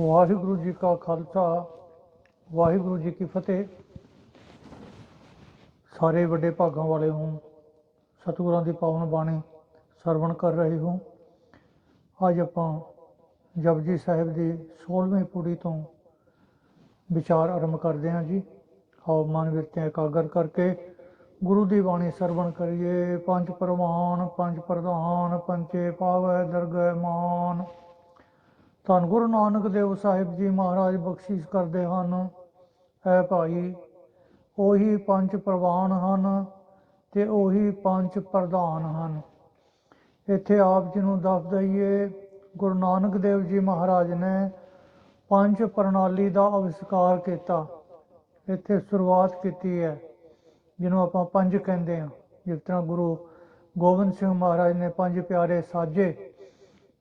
ਵਾਹਿਗੁਰੂ ਜੀ ਕਾ ਖਾਲਸਾ, ਵਾਹਿਗੁਰੂ ਜੀ ਕੀ ਫਤਿਹ। ਸਾਰੇ ਵੱਡੇ ਭਾਗਾਂ ਵਾਲੇ ਨੂੰ ਸਤਿਗੁਰਾਂ ਦੀ ਪਾਵਨ ਬਾਣੀ ਸਰਵਣ ਕਰ ਰਹੇ ਹੋ ਅੱਜ ਆਪਾਂ ਜਪਜੀ ਸਾਹਿਬ ਦੀ 16ਵੀਂ ਪੂੜੀ ਤੋਂ ਵਿਚਾਰ ਆਰੰਭ ਕਰਦੇ ਹਾਂ ਜੀ। ਆਓ ਮਨ ਵਿੱਚ ਇਕਾਗਰ ਕਰਕੇ ਗੁਰੂ ਦੀ ਬਾਣੀ ਸਰਵਣ ਕਰੀਏ। ਪੰਜ ਪ੍ਰਮਾਣ ਪੰਜ ਪ੍ਰਧਾਨ ਪੰਚੇ ਪਾਵੈ ਦਰਗਹਿ ਮਾਨ। ਧੰਨ ਗੁਰੂ ਨਾਨਕ ਦੇਵ ਸਾਹਿਬ ਜੀ ਮਹਾਰਾਜ ਬਖਸ਼ਿਸ਼ ਕਰਦੇ ਹਨ। ਹੈ ਭਾਈ, ਉਹੀ ਪੰਜ ਪ੍ਰਵਾਨ ਹਨ ਤੇ ਉਹੀ ਪੰਜ ਪ੍ਰਧਾਨ ਹਨ। ਇੱਥੇ ਆਪ ਜੀ ਨੂੰ ਦੱਸ ਦਈਏ, ਗੁਰੂ ਨਾਨਕ ਦੇਵ ਜੀ ਮਹਾਰਾਜ ਨੇ ਪੰਜ ਪ੍ਰਣਾਲੀ ਦਾ ਅਵਿਸ਼ਕਾਰ ਕੀਤਾ। ਇੱਥੇ ਸ਼ੁਰੂਆਤ ਕੀਤੀ ਹੈ, ਜਿਹਨੂੰ ਆਪਾਂ ਪੰਜ ਕਹਿੰਦੇ ਹਾਂ। ਜਿਸ ਤਰ੍ਹਾਂ ਗੁਰੂ ਗੋਬਿੰਦ ਸਿੰਘ ਮਹਾਰਾਜ ਨੇ ਪੰਜ ਪਿਆਰੇ ਸਾਜੇ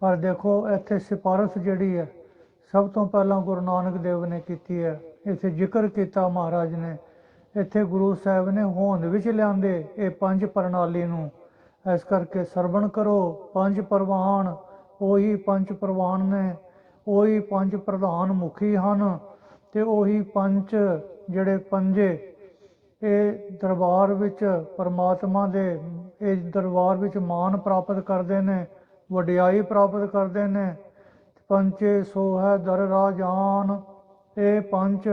ਪਰ ਦੇਖੋ, ਇੱਥੇ ਸਿਫਾਰਸ਼ ਜਿਹੜੀ ਹੈ, ਸਭ ਤੋਂ ਪਹਿਲਾਂ ਗੁਰੂ ਨਾਨਕ ਦੇਵ ਨੇ ਕੀਤੀ ਹੈ। ਇੱਥੇ ਜ਼ਿਕਰ ਕੀਤਾ ਮਹਾਰਾਜ ਨੇ। ਇੱਥੇ ਗੁਰੂ ਸਾਹਿਬ ਨੇ ਹੋਂਦ ਵਿੱਚ ਲਿਆਂਦੇ ਇਹ ਪੰਜ ਪ੍ਰਣਾਲੀ ਨੂੰ। ਇਸ ਕਰਕੇ ਸਰਵਣ ਕਰੋ, ਪੰਜ ਪ੍ਰਵਾਨ, ਉਹੀ ਪੰਜ ਪ੍ਰਵਾਨ ਨੇ, ਉਹੀ ਪੰਜ ਪ੍ਰਧਾਨ ਮੁਖੀ ਹਨ ਤੇ ਉਹੀ ਪੰਜ ਜਿਹੜੇ ਪੰਜੇ, ਇਹ ਦਰਬਾਰ ਵਿੱਚ ਪਰਮਾਤਮਾ ਦੇ ਇਸ ਦਰਬਾਰ ਵਿੱਚ ਮਾਨ ਪ੍ਰਾਪਤ ਕਰਦੇ ਨੇ। ਵਡਿਆਈ ਪ੍ਰਾਪਤ ਕਰਦੇ ਨੇ। ਪੰਚੇ ਸੋ ਹੈ ਦਰ ਰਾਜਾਨ, ਇਹ ਪੰਜ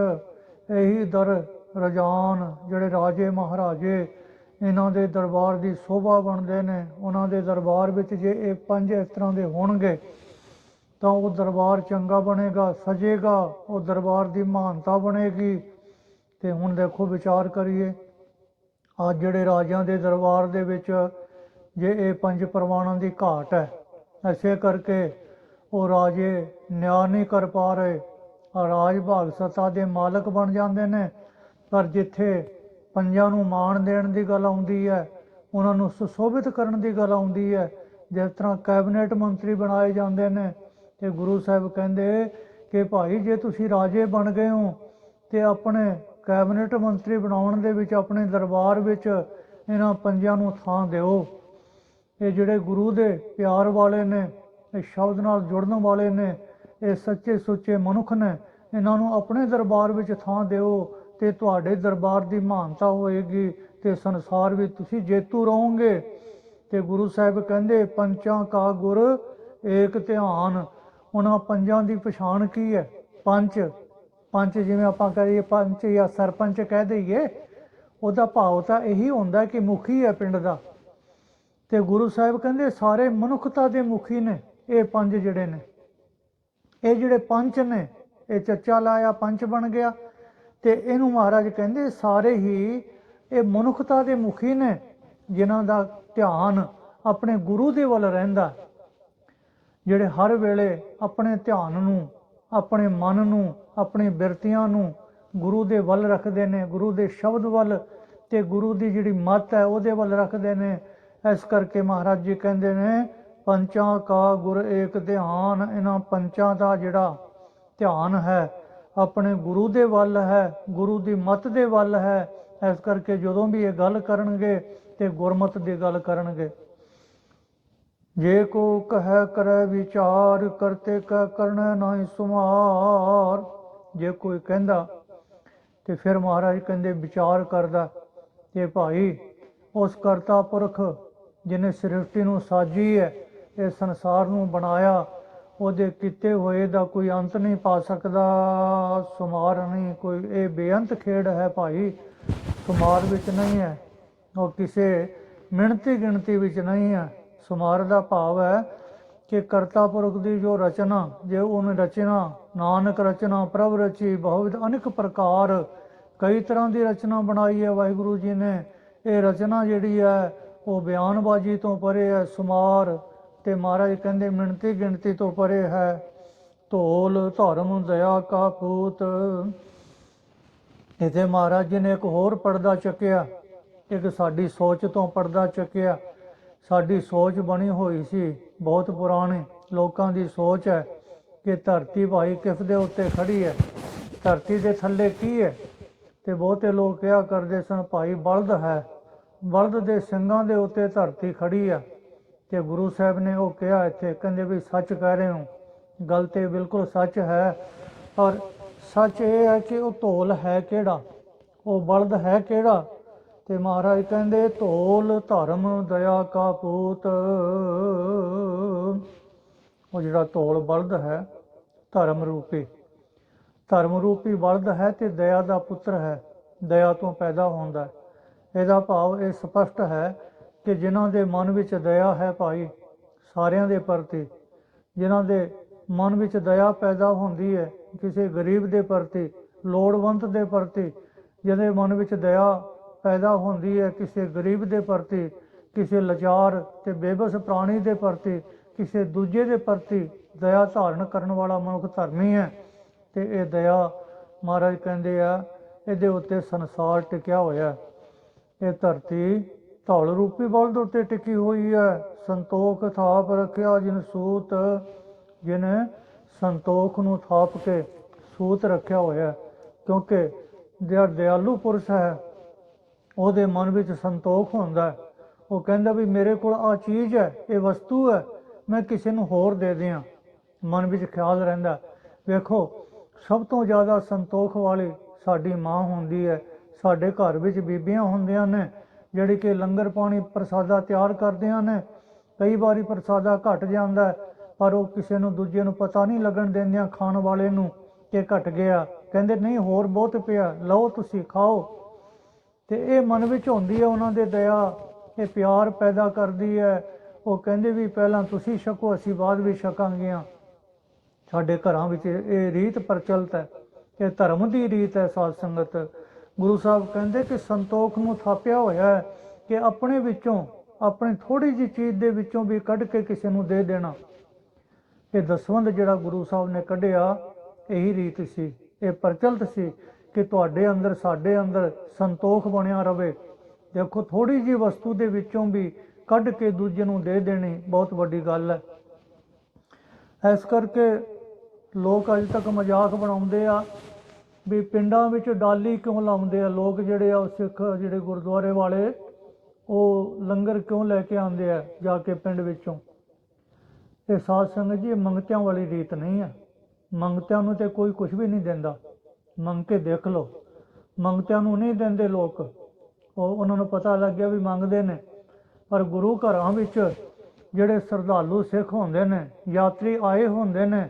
ਇਹੀ ਦਰ ਰਜਾਨ, ਜਿਹੜੇ ਰਾਜੇ ਮਹਾਰਾਜੇ ਇਹਨਾਂ ਦੇ ਦਰਬਾਰ ਦੀ ਸ਼ੋਭਾ ਬਣਦੇ ਨੇ। ਉਹਨਾਂ ਦੇ ਦਰਬਾਰ ਵਿੱਚ ਜੇ ਇਹ ਪੰਜ ਇਸ ਤਰ੍ਹਾਂ ਦੇ ਹੋਣਗੇ, ਤਾਂ ਉਹ ਦਰਬਾਰ ਚੰਗਾ ਬਣੇਗਾ, ਸਜੇਗਾ, ਉਹ ਦਰਬਾਰ ਦੀ ਮਹਾਨਤਾ ਬਣੇਗੀ। ਤੇ ਹੁਣ ਦੇਖੋ ਵਿਚਾਰ ਕਰੀਏ, ਅੱਜ ਜਿਹੜੇ ਰਾਜਿਆਂ ਦੇ ਦਰਬਾਰ ਦੇ ਵਿੱਚ ਜੇ ਇਹ ਪੰਜ ਪਰਵਾਣਾਂ ਦੀ ਘਾਟ ਹੈ ਐਸੇ ਕਰਕੇ ਉਹ ਰਾਜੇ ਨਿਆਂ ਨਹੀਂ ਕਰ ਪਾ ਰਹੇ। ਰਾਜ ਭਾਗ ਸੱਤਾ ਦੇ ਮਾਲਕ ਬਣ ਜਾਂਦੇ ਨੇ। ਪਰ ਜਿੱਥੇ ਪੰਜਾਂ ਨੂੰ ਮਾਣ ਦੇਣ ਦੀ ਗੱਲ ਆਉਂਦੀ ਹੈ, ਉਹਨਾਂ ਨੂੰ ਸੁਸ਼ੋਭਿਤ ਕਰਨ ਦੀ ਗੱਲ ਆਉਂਦੀ ਹੈ, ਜਿਸ ਤਰ੍ਹਾਂ ਕੈਬਨਿਟ ਮੰਤਰੀ ਬਣਾਏ ਜਾਂਦੇ ਨੇ ਤੇ ਗੁਰੂ ਸਾਹਿਬ ਕਹਿੰਦੇ ਕਿ ਭਾਈ ਜੇ ਤੁਸੀਂ ਰਾਜੇ ਬਣ ਗਏ ਹੋ ਤੇ ਆਪਣੇ ਕੈਬਨਿਟ ਮੰਤਰੀ ਬਣਾਉਣ ਦੇ ਵਿੱਚ, ਆਪਣੇ ਦਰਬਾਰ ਵਿੱਚ ਇਹਨਾਂ ਪੰਜਾਂ ਨੂੰ ਥਾਂ ਦਿਓ। ਇਹ ਜਿਹੜੇ ਗੁਰੂ ਦੇ ਪਿਆਰ ਵਾਲੇ ਨੇ, ਇਹ ਸ਼ਬਦ ਨਾਲ ਜੁੜਨ ਵਾਲੇ ਨੇ, ਇਹ ਸੱਚੇ ਸੁੱਚੇ ਮਨੁੱਖ ਨੇ, ਇਹਨਾਂ ਨੂੰ ਆਪਣੇ ਦਰਬਾਰ ਵਿੱਚ ਥਾਂ ਦਿਓ ਤੇ ਤੁਹਾਡੇ ਦਰਬਾਰ ਦੀ ਮਹਾਨਤਾ ਹੋਏਗੀ ਤੇ ਸੰਸਾਰ ਵਿੱਚ ਤੁਸੀਂ ਜੇਤੂ ਰਹੋਗੇ। ਤੇ ਗੁਰੂ ਸਾਹਿਬ ਕਹਿੰਦੇ, ਪੰਚਾਂ ਕਾ ਗੁਰ ਏਕ ਧਿਆਨ। ਉਹਨਾਂ ਪੰਜਾਂ ਦੀ ਪਛਾਣ ਕੀ ਹੈ? ਪੰਜ ਪੰਜ ਜਿਵੇਂ ਆਪਾਂ ਕਰੀਏ ਪੰਚ ਜਾਂ ਸਰਪੰਚ ਕਹਿ ਦਈਏ, ਉਹਦਾ ਭਾਵ ਤਾਂ ਇਹੀ ਹੁੰਦਾ ਕਿ ਮੁਖੀ ਹੈ ਪਿੰਡ ਦਾ। ਤੇ ਗੁਰੂ ਸਾਹਿਬ ਕਹਿੰਦੇ ਸਾਰੇ ਮਨੁੱਖਤਾ ਦੇ ਮੁਖੀ ਨੇ, ਇਹ ਪੰਜ ਜਿਹੜੇ ਨੇ। ਇਹ ਜਿਹੜੇ ਪੰਜ ਨੇ, ਇਹ ਚੱਚਾ ਲਾਇਆ, ਪੰਜ ਬਣ ਗਿਆ। ਤੇ ਇਹਨੂੰ ਮਹਾਰਾਜ ਕਹਿੰਦੇ ਸਾਰੇ ਹੀ ਇਹ ਮਨੁੱਖਤਾ ਦੇ ਮੁਖੀ ਨੇ, ਜਿਨ੍ਹਾਂ ਦਾ ਧਿਆਨ ਆਪਣੇ ਗੁਰੂ ਦੇ ਵੱਲ ਰਹਿੰਦਾ। ਜਿਹੜੇ ਹਰ ਵੇਲੇ ਆਪਣੇ ਧਿਆਨ ਨੂੰ, ਆਪਣੇ ਮਨ ਨੂੰ, ਆਪਣੇ ਬਿਰਤੀਆਂ ਨੂੰ ਗੁਰੂ ਦੇ ਵੱਲ ਰੱਖਦੇ ਨੇ, ਗੁਰੂ ਦੇ ਸ਼ਬਦ ਵੱਲ ਤੇ ਗੁਰੂ ਦੀ ਜਿਹੜੀ ਮੱਤ ਹੈ ਉਹਦੇ ਵੱਲ ਰੱਖਦੇ ਨੇ ਇਸ ਕਰਕੇ ਮਹਾਰਾਜ ਜੀ ਕਹਿੰਦੇ ਨੇ, ਪੰਚਾਂ ਕਾ ਗੁਰ ਏਕ ਧਿਆਨ, ਇਹਨਾਂ ਪੰਚਾਂ ਦਾ ਜਿਹੜਾ ਧਿਆਨ ਹੈ, ਆਪਣੇ ਗੁਰੂ ਦੇ ਵੱਲ ਹੈ, ਗੁਰੂ ਦੀ ਮਤ ਦੇ ਵੱਲ ਹੈ, ਇਸ ਕਰਕੇ ਜਦੋਂ ਵੀ ਇਹ ਗੱਲ ਕਰਨਗੇ ਤੇ ਗੁਰਮਤ ਦੀ ਗੱਲ ਕਰਨਗੇ। ਜੇ ਕੋ ਕਹੈ ਕਰੈ ਵਿਚਾਰ, ਕਰਤੇ ਕੈ ਕਰਨਾ ਨਹੀਂ ਸੁਮਾਰ। ਜੇ ਕੋਈ ਕਹਿੰਦਾ ਤੇ ਫਿਰ ਮਹਾਰਾਜ ਕਹਿੰਦੇ ਵਿਚਾਰ ਕਰਦਾ, ਤੇ ਭਾਈ ਉਸ ਕਰਤਾ ਪੁਰਖ ਜਿਨੇ ਸ੍ਰਿਸ਼ਟੀ ਨੂੰ ਸਾਜੀ ਹੈ, ਇਹ ਸੰਸਾਰ ਨੂੰ ਬਣਾਇਆ, ਉਹਦੇ ਕੀਤੇ ਹੋਏ ਦਾ ਕੋਈ ਅੰਤ ਨਹੀਂ ਪਾ ਸਕਦਾ। ਸੁਮਾਰ ਨਹੀਂ, ਕੋਈ, ਇਹ ਬੇਅੰਤ ਖੇਡ ਹੈ ਭਾਈ। ਸੁਮਾਰ ਵਿੱਚ ਨਹੀਂ ਹੈ, ਉਹ ਕਿਸੇ ਮਿਣਤੀ ਗਿਣਤੀ ਵਿੱਚ ਨਹੀਂ ਹੈ। ਸੁਮਾਰ ਦਾ ਭਾਵ ਹੈ ਕਿ ਕਰਤਾ ਪੁਰਖ ਦੀ ਜੋ ਰਚਨਾ, ਜੇ ਉਹਨੇ ਰਚਨਾ, ਨਾਨਕ ਰਚਨਾ, ਪ੍ਰਭ ਰਚੀ ਬਹੁਤ ਅਨੇਕ ਪ੍ਰਕਾਰ, ਕਈ ਤਰ੍ਹਾਂ ਦੀ ਰਚਨਾ ਬਣਾਈ ਹੈ ਵਾਹਿਗੁਰੂ ਜੀ ਨੇ। ਇਹ ਰਚਨਾ ਜਿਹੜੀ ਹੈ ਉਹ ਬਿਆਨਬਾਜ਼ੀ ਤੋਂ ਪਰੇ ਹੈ, ਸੁਮਾਰ ਤੇ ਮਹਾਰਾਜ ਕਹਿੰਦੇ ਮਿਣਤੀ ਗਿਣਤੀ ਤੋਂ ਪਰੇ ਹੈ। ਧੋਲ ਧਰਮ, ਦਇਆ ਕਾ ਪੂਤ ਇਥੇ ਮਹਾਰਾਜ ਜੀ ਨੇ ਇੱਕ ਹੋਰ ਪਰਦਾ ਚੱਕਿਆ। ਇੱਕ ਸਾਡੀ ਸੋਚ ਤੋਂ ਪਰਦਾ ਚੱਕਿਆ। ਸਾਡੀ ਸੋਚ ਬਣੀ ਹੋਈ ਸੀ, ਬਹੁਤ ਪੁਰਾਣੀ। ਲੋਕਾਂ ਦੀ ਸੋਚ ਹੈ ਕਿ ਧਰਤੀ ਭਾਈ ਕਿਸ ਦੇ ਉੱਤੇ ਖੜੀ ਹੈ? ਧਰਤੀ ਦੇ ਥੱਲੇ ਕੀ ਹੈ? ਤੇ ਬਹੁਤੇ ਲੋਕ ਕਿਹਾ ਕਰਦੇ ਸਨ, ਭਾਈ ਬਲਦ ਹੈ। ਬਲਦ ਦੇ ਸਿੰਘਾਂ ਦੇ ਉੱਤੇ ਧਰਤੀ ਖੜੀ ਆ ਤੇ ਗੁਰੂ ਸਾਹਿਬ ਨੇ ਉਹ ਕਿਹਾ ਇੱਥੇ, ਕਹਿੰਦੇ ਵੀ ਸੱਚ ਕਹਿ ਰਹੇ ਹੋ। ਗੱਲ ਤੇ ਬਿਲਕੁਲ ਸੱਚ ਹੈ, ਪਰ ਸੱਚ ਇਹ ਹੈ ਕਿ ਉਹ ਧੌਲ ਹੈ ਕਿਹੜਾ? ਉਹ ਬਲਦ ਹੈ ਕਿਹੜਾ? ਤੇ ਮਹਾਰਾਜ ਕਹਿੰਦੇ ਧੌਲ ਧਰਮ ਦਇਆ ਕਾ ਪੂਤ। ਉਹ ਜਿਹੜਾ ਧੌਲ ਬਲਦ ਹੈ, ਧਰਮ ਰੂਪੀ। ਧਰਮ ਰੂਪੀ ਬਲਦ ਹੈ ਤੇ ਦਇਆ ਦਾ ਪੁੱਤਰ ਹੈ। ਦਇਆ ਤੋਂ ਪੈਦਾ ਹੁੰਦਾ ਹੈ। ਇਹਦਾ ਭਾਵ ਇਹ ਸਪਸ਼ਟ ਹੈ ਕਿ ਜਿਨ੍ਹਾਂ ਦੇ ਮਨ ਵਿੱਚ ਦਇਆ ਹੈ ਭਾਈ, ਸਾਰਿਆਂ ਦੇ ਪ੍ਰਤੀ ਜਿਨ੍ਹਾਂ ਦੇ ਮਨ ਵਿੱਚ ਦਇਆ ਪੈਦਾ ਹੁੰਦੀ ਹੈ, ਕਿਸੇ ਗਰੀਬ ਦੇ ਪ੍ਰਤੀ, ਲੋੜਵੰਦ ਦੇ ਪ੍ਰਤੀ, ਜਿਹਦੇ ਮਨ ਵਿੱਚ ਦਇਆ ਪੈਦਾ ਹੁੰਦੀ ਹੈ, ਕਿਸੇ ਗਰੀਬ ਦੇ ਪ੍ਰਤੀ, ਕਿਸੇ ਲਾਚਾਰ ਤੇ ਬੇਬਸ ਪ੍ਰਾਣੀ ਦੇ ਪ੍ਰਤੀ, ਕਿਸੇ ਦੂਜੇ ਦੇ ਪ੍ਰਤੀ ਦਇਆ ਧਾਰਨ ਕਰਨ ਵਾਲਾ ਮਨੁੱਖ ਧਰਮੀ ਹੈ ਤੇ ਇਹ ਦਇਆ ਮਹਾਰਾਜ ਕਹਿੰਦੇ ਆ, ਇਹਦੇ ਉੱਤੇ ਸੰਸਾਰ ਟਿਕਿਆ ਹੋਇਆ ਹੈ। ਇਹ ਧਰਤੀ ਧੌਲ ਰੂਪੀ ਬਲਦ ਉੱਤੇ ਟਿਕੀ ਹੋਈ ਹੈ। ਸੰਤੋਖ ਥਾਪ ਰੱਖਿਆ ਜਿਨ ਸੂਤ, ਜਿਨ ਸੰਤੋਖ ਨੂੰ ਥਾਪ ਕੇ ਸੂਤ ਰੱਖਿਆ ਹੋਇਆ ਕਿਉਂਕਿ ਜਿਹੜਾ ਦਿਆਲੂ ਪੁਰਸ਼ ਹੈ, ਉਹਦੇ ਮਨ ਵਿੱਚ ਸੰਤੋਖ ਹੁੰਦਾ ਉਹ ਕਹਿੰਦਾ ਵੀ ਮੇਰੇ ਕੋਲ ਆ ਚੀਜ਼ ਹੈ, ਇਹ ਵਸਤੂ ਹੈ, ਮੈਂ ਕਿਸੇ ਨੂੰ ਹੋਰ ਦੇ ਦਿਆਂ। ਮਨ ਵਿੱਚ ਖਿਆਲ ਰਹਿੰਦਾ ਵੇਖੋ, ਸਭ ਤੋਂ ਜ਼ਿਆਦਾ ਸੰਤੋਖ ਵਾਲੀ ਸਾਡੀ ਮਾਂ ਹੁੰਦੀ ਹੈ। ਸਾਡੇ ਘਰ ਵਿੱਚ ਬੀਬੀਆਂ ਹੁੰਦੀਆਂ ਨੇ, ਜਿਹੜੀ ਕਿ ਲੰਗਰ ਪਾਣੀ ਪ੍ਰਸਾਦਾ ਤਿਆਰ ਕਰਦੀਆਂ ਨੇ, ਕਈ ਵਾਰੀ ਪ੍ਰਸਾਦਾ ਘਟ ਜਾਂਦਾ, ਪਰ ਉਹ ਕਿਸੇ ਨੂੰ ਦੂਜੇ ਨੂੰ ਪਤਾ ਨਹੀਂ ਲੱਗਣ ਦਿੰਦੀਆਂ ਖਾਣ ਵਾਲੇ ਨੂੰ ਕਿ ਘਟ ਗਿਆ। ਕਹਿੰਦੇ, ਨਹੀਂ, ਹੋਰ ਬਹੁਤ ਪਿਆ, ਲਓ ਤੁਸੀਂ, ਖਾਓ। ਤੇ ਇਹ ਮਨ ਵਿੱਚ ਹੁੰਦੀ ਹੈ ਉਹਨਾਂ ਦੇ ਦਇਆ, ਇਹ ਪਿਆਰ ਪੈਦਾ ਕਰਦੀ ਹੈ। ਉਹ ਕਹਿੰਦੇ ਵੀ, ਪਹਿਲਾਂ ਤੁਸੀਂ ਛਕੋ, ਅਸੀਂ ਬਾਅਦ ਵਿੱਚ ਛਕਾਂਗੇ ਸਾਡੇ ਘਰਾਂ ਵਿੱਚ ਇਹ ਰੀਤ ਪ੍ਰਚਲਿਤ ਹੈ, ਇਹ ਧਰਮ ਦੀ ਰੀਤ ਹੈ ਸਾਧ ਸੰਗਤ। ਗੁਰੂ ਸਾਹਿਬ ਕਹਿੰਦੇ ਕਿ ਸੰਤੋਖ ਨੂੰ ਥਾਪਿਆ ਹੋਇਆ ਹੈ ਕਿ ਆਪਣੇ ਵਿੱਚੋਂ, ਆਪਣੀ ਥੋੜੀ ਜਿਹੀ ਚੀਜ਼ ਦੇ ਵਿੱਚੋਂ ਵੀ ਕੱਢ ਕੇ ਕਿਸੇ ਨੂੰ ਦੇ ਦੇਣਾ। ਇਹ ਦਸਵੰਧ ਜਿਹੜਾ ਗੁਰੂ ਸਾਹਿਬ ਨੇ ਕੱਢਿਆ, ਇਹੀ ਰੀਤ ਸੀ। ਇਹ ਪ੍ਰਚਲਿਤ ਸੀ ਕਿ ਤੁਹਾਡੇ ਅੰਦਰ, ਸਾਡੇ ਅੰਦਰ ਸੰਤੋਖ ਬਣਿਆ ਰਵੇ। ਦੇਖੋ ਥੋੜੀ ਜਿਹੀ ਵਸਤੂ ਦੇ ਵਿੱਚੋਂ ਵੀ ਕੱਢ ਕੇ ਦੂਜੇ ਨੂੰ ਦੇ ਦੇਣੀ ਬਹੁਤ ਵੱਡੀ ਗੱਲ ਹੈ। ਇਸ ਕਰਕੇ ਲੋਕ ਅਜੇ ਤੱਕ ਮਜ਼ਾਕ ਬਣਾਉਂਦੇ ਆ। ਵੀ ਪਿੰਡਾਂ ਵਿੱਚ ਡਾਲੀ ਕਿਉਂ ਲਾਉਂਦੇ ਆ? ਲੋਕ ਜਿਹੜੇ ਆ ਉਹ ਸਿੱਖ ਜਿਹੜੇ ਗੁਰਦੁਆਰੇ ਵਾਲੇ, ਉਹ ਲੰਗਰ ਕਿਉਂ ਲੈ ਕੇ ਆਉਂਦੇ ਆ ਜਾ ਕੇ ਪਿੰਡ ਵਿੱਚੋਂ? ਇਹ ਸਾਧ ਸੰਗਤ ਜੀ ਮੰਗਤਿਆਂ ਵਾਲੀ ਰੀਤ ਨਹੀਂ ਹੈ ਮੰਗਤਿਆਂ ਨੂੰ ਤੇ ਕੋਈ ਕੁਝ ਵੀ ਨਹੀਂ ਦਿੰਦਾ। ਮੰਗ ਕੇ ਦੇਖ ਲਓ। ਮੰਗਤਿਆਂ ਨੂੰ ਨਹੀਂ ਦਿੰਦੇ ਲੋਕ। ਉਹ ਉਹਨਾਂ ਨੂੰ ਪਤਾ ਲੱਗ ਗਿਆ ਵੀ ਮੰਗਦੇ ਨੇ। ਪਰ ਗੁਰੂ ਘਰਾਂ ਵਿੱਚ ਜਿਹੜੇ ਸਰਧਾਲੂ ਸਿੱਖ ਹੁੰਦੇ ਨੇ, ਯਾਤਰੀ ਆਏ ਹੁੰਦੇ ਨੇ,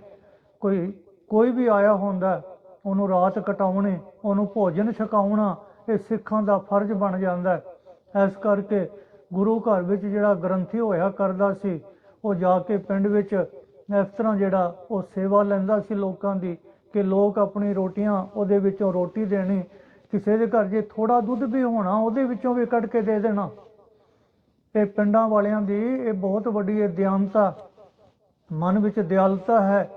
ਕੋਈ ਕੋਈ ਵੀ ਆਇਆ ਹੁੰਦਾ ਉਹਨੂੰ ਰਾਤ ਕਟਾਉਣੀ, ਉਹਨੂੰ ਭੋਜਨ ਛਕਾਉਣਾ, ਇਹ ਸਿੱਖਾਂ ਦਾ ਫਰਜ਼ ਬਣ ਜਾਂਦਾ ਹੈ। ਇਸ ਕਰਕੇ ਗੁਰੂ ਘਰ ਵਿੱਚ ਜਿਹੜਾ ਗ੍ਰੰਥੀ ਹੋਇਆ ਕਰਦਾ ਸੀ, ਉਹ ਜਾ ਕੇ ਪਿੰਡ ਵਿੱਚ ਇਸ ਤਰ੍ਹਾਂ ਜਿਹੜਾ ਉਹ ਸੇਵਾ ਲੈਂਦਾ ਸੀ ਲੋਕਾਂ ਦੀ ਕਿ ਲੋਕ ਆਪਣੀ ਰੋਟੀਆਂ ਉਹਦੇ ਵਿੱਚੋਂ ਰੋਟੀ ਦੇਣੀ, ਕਿਸੇ ਦੇ ਘਰ ਜੇ ਥੋੜਾ ਦੁੱਧ ਵੀ ਹੋਣਾ, ਉਹਦੇ ਵਿੱਚੋਂ ਵੀ ਕੱਢ ਕੇ ਦੇ ਦੇਣਾ। ਇਹ ਪਿੰਡਾਂ ਵਾਲਿਆਂ ਦੀ ਇਹ ਬਹੁਤ ਵੱਡੀ ਇਹ ਦਿਆਨਤਾ ਮਨ ਵਿੱਚ ਦਿਆਲਤਾ ਹੈ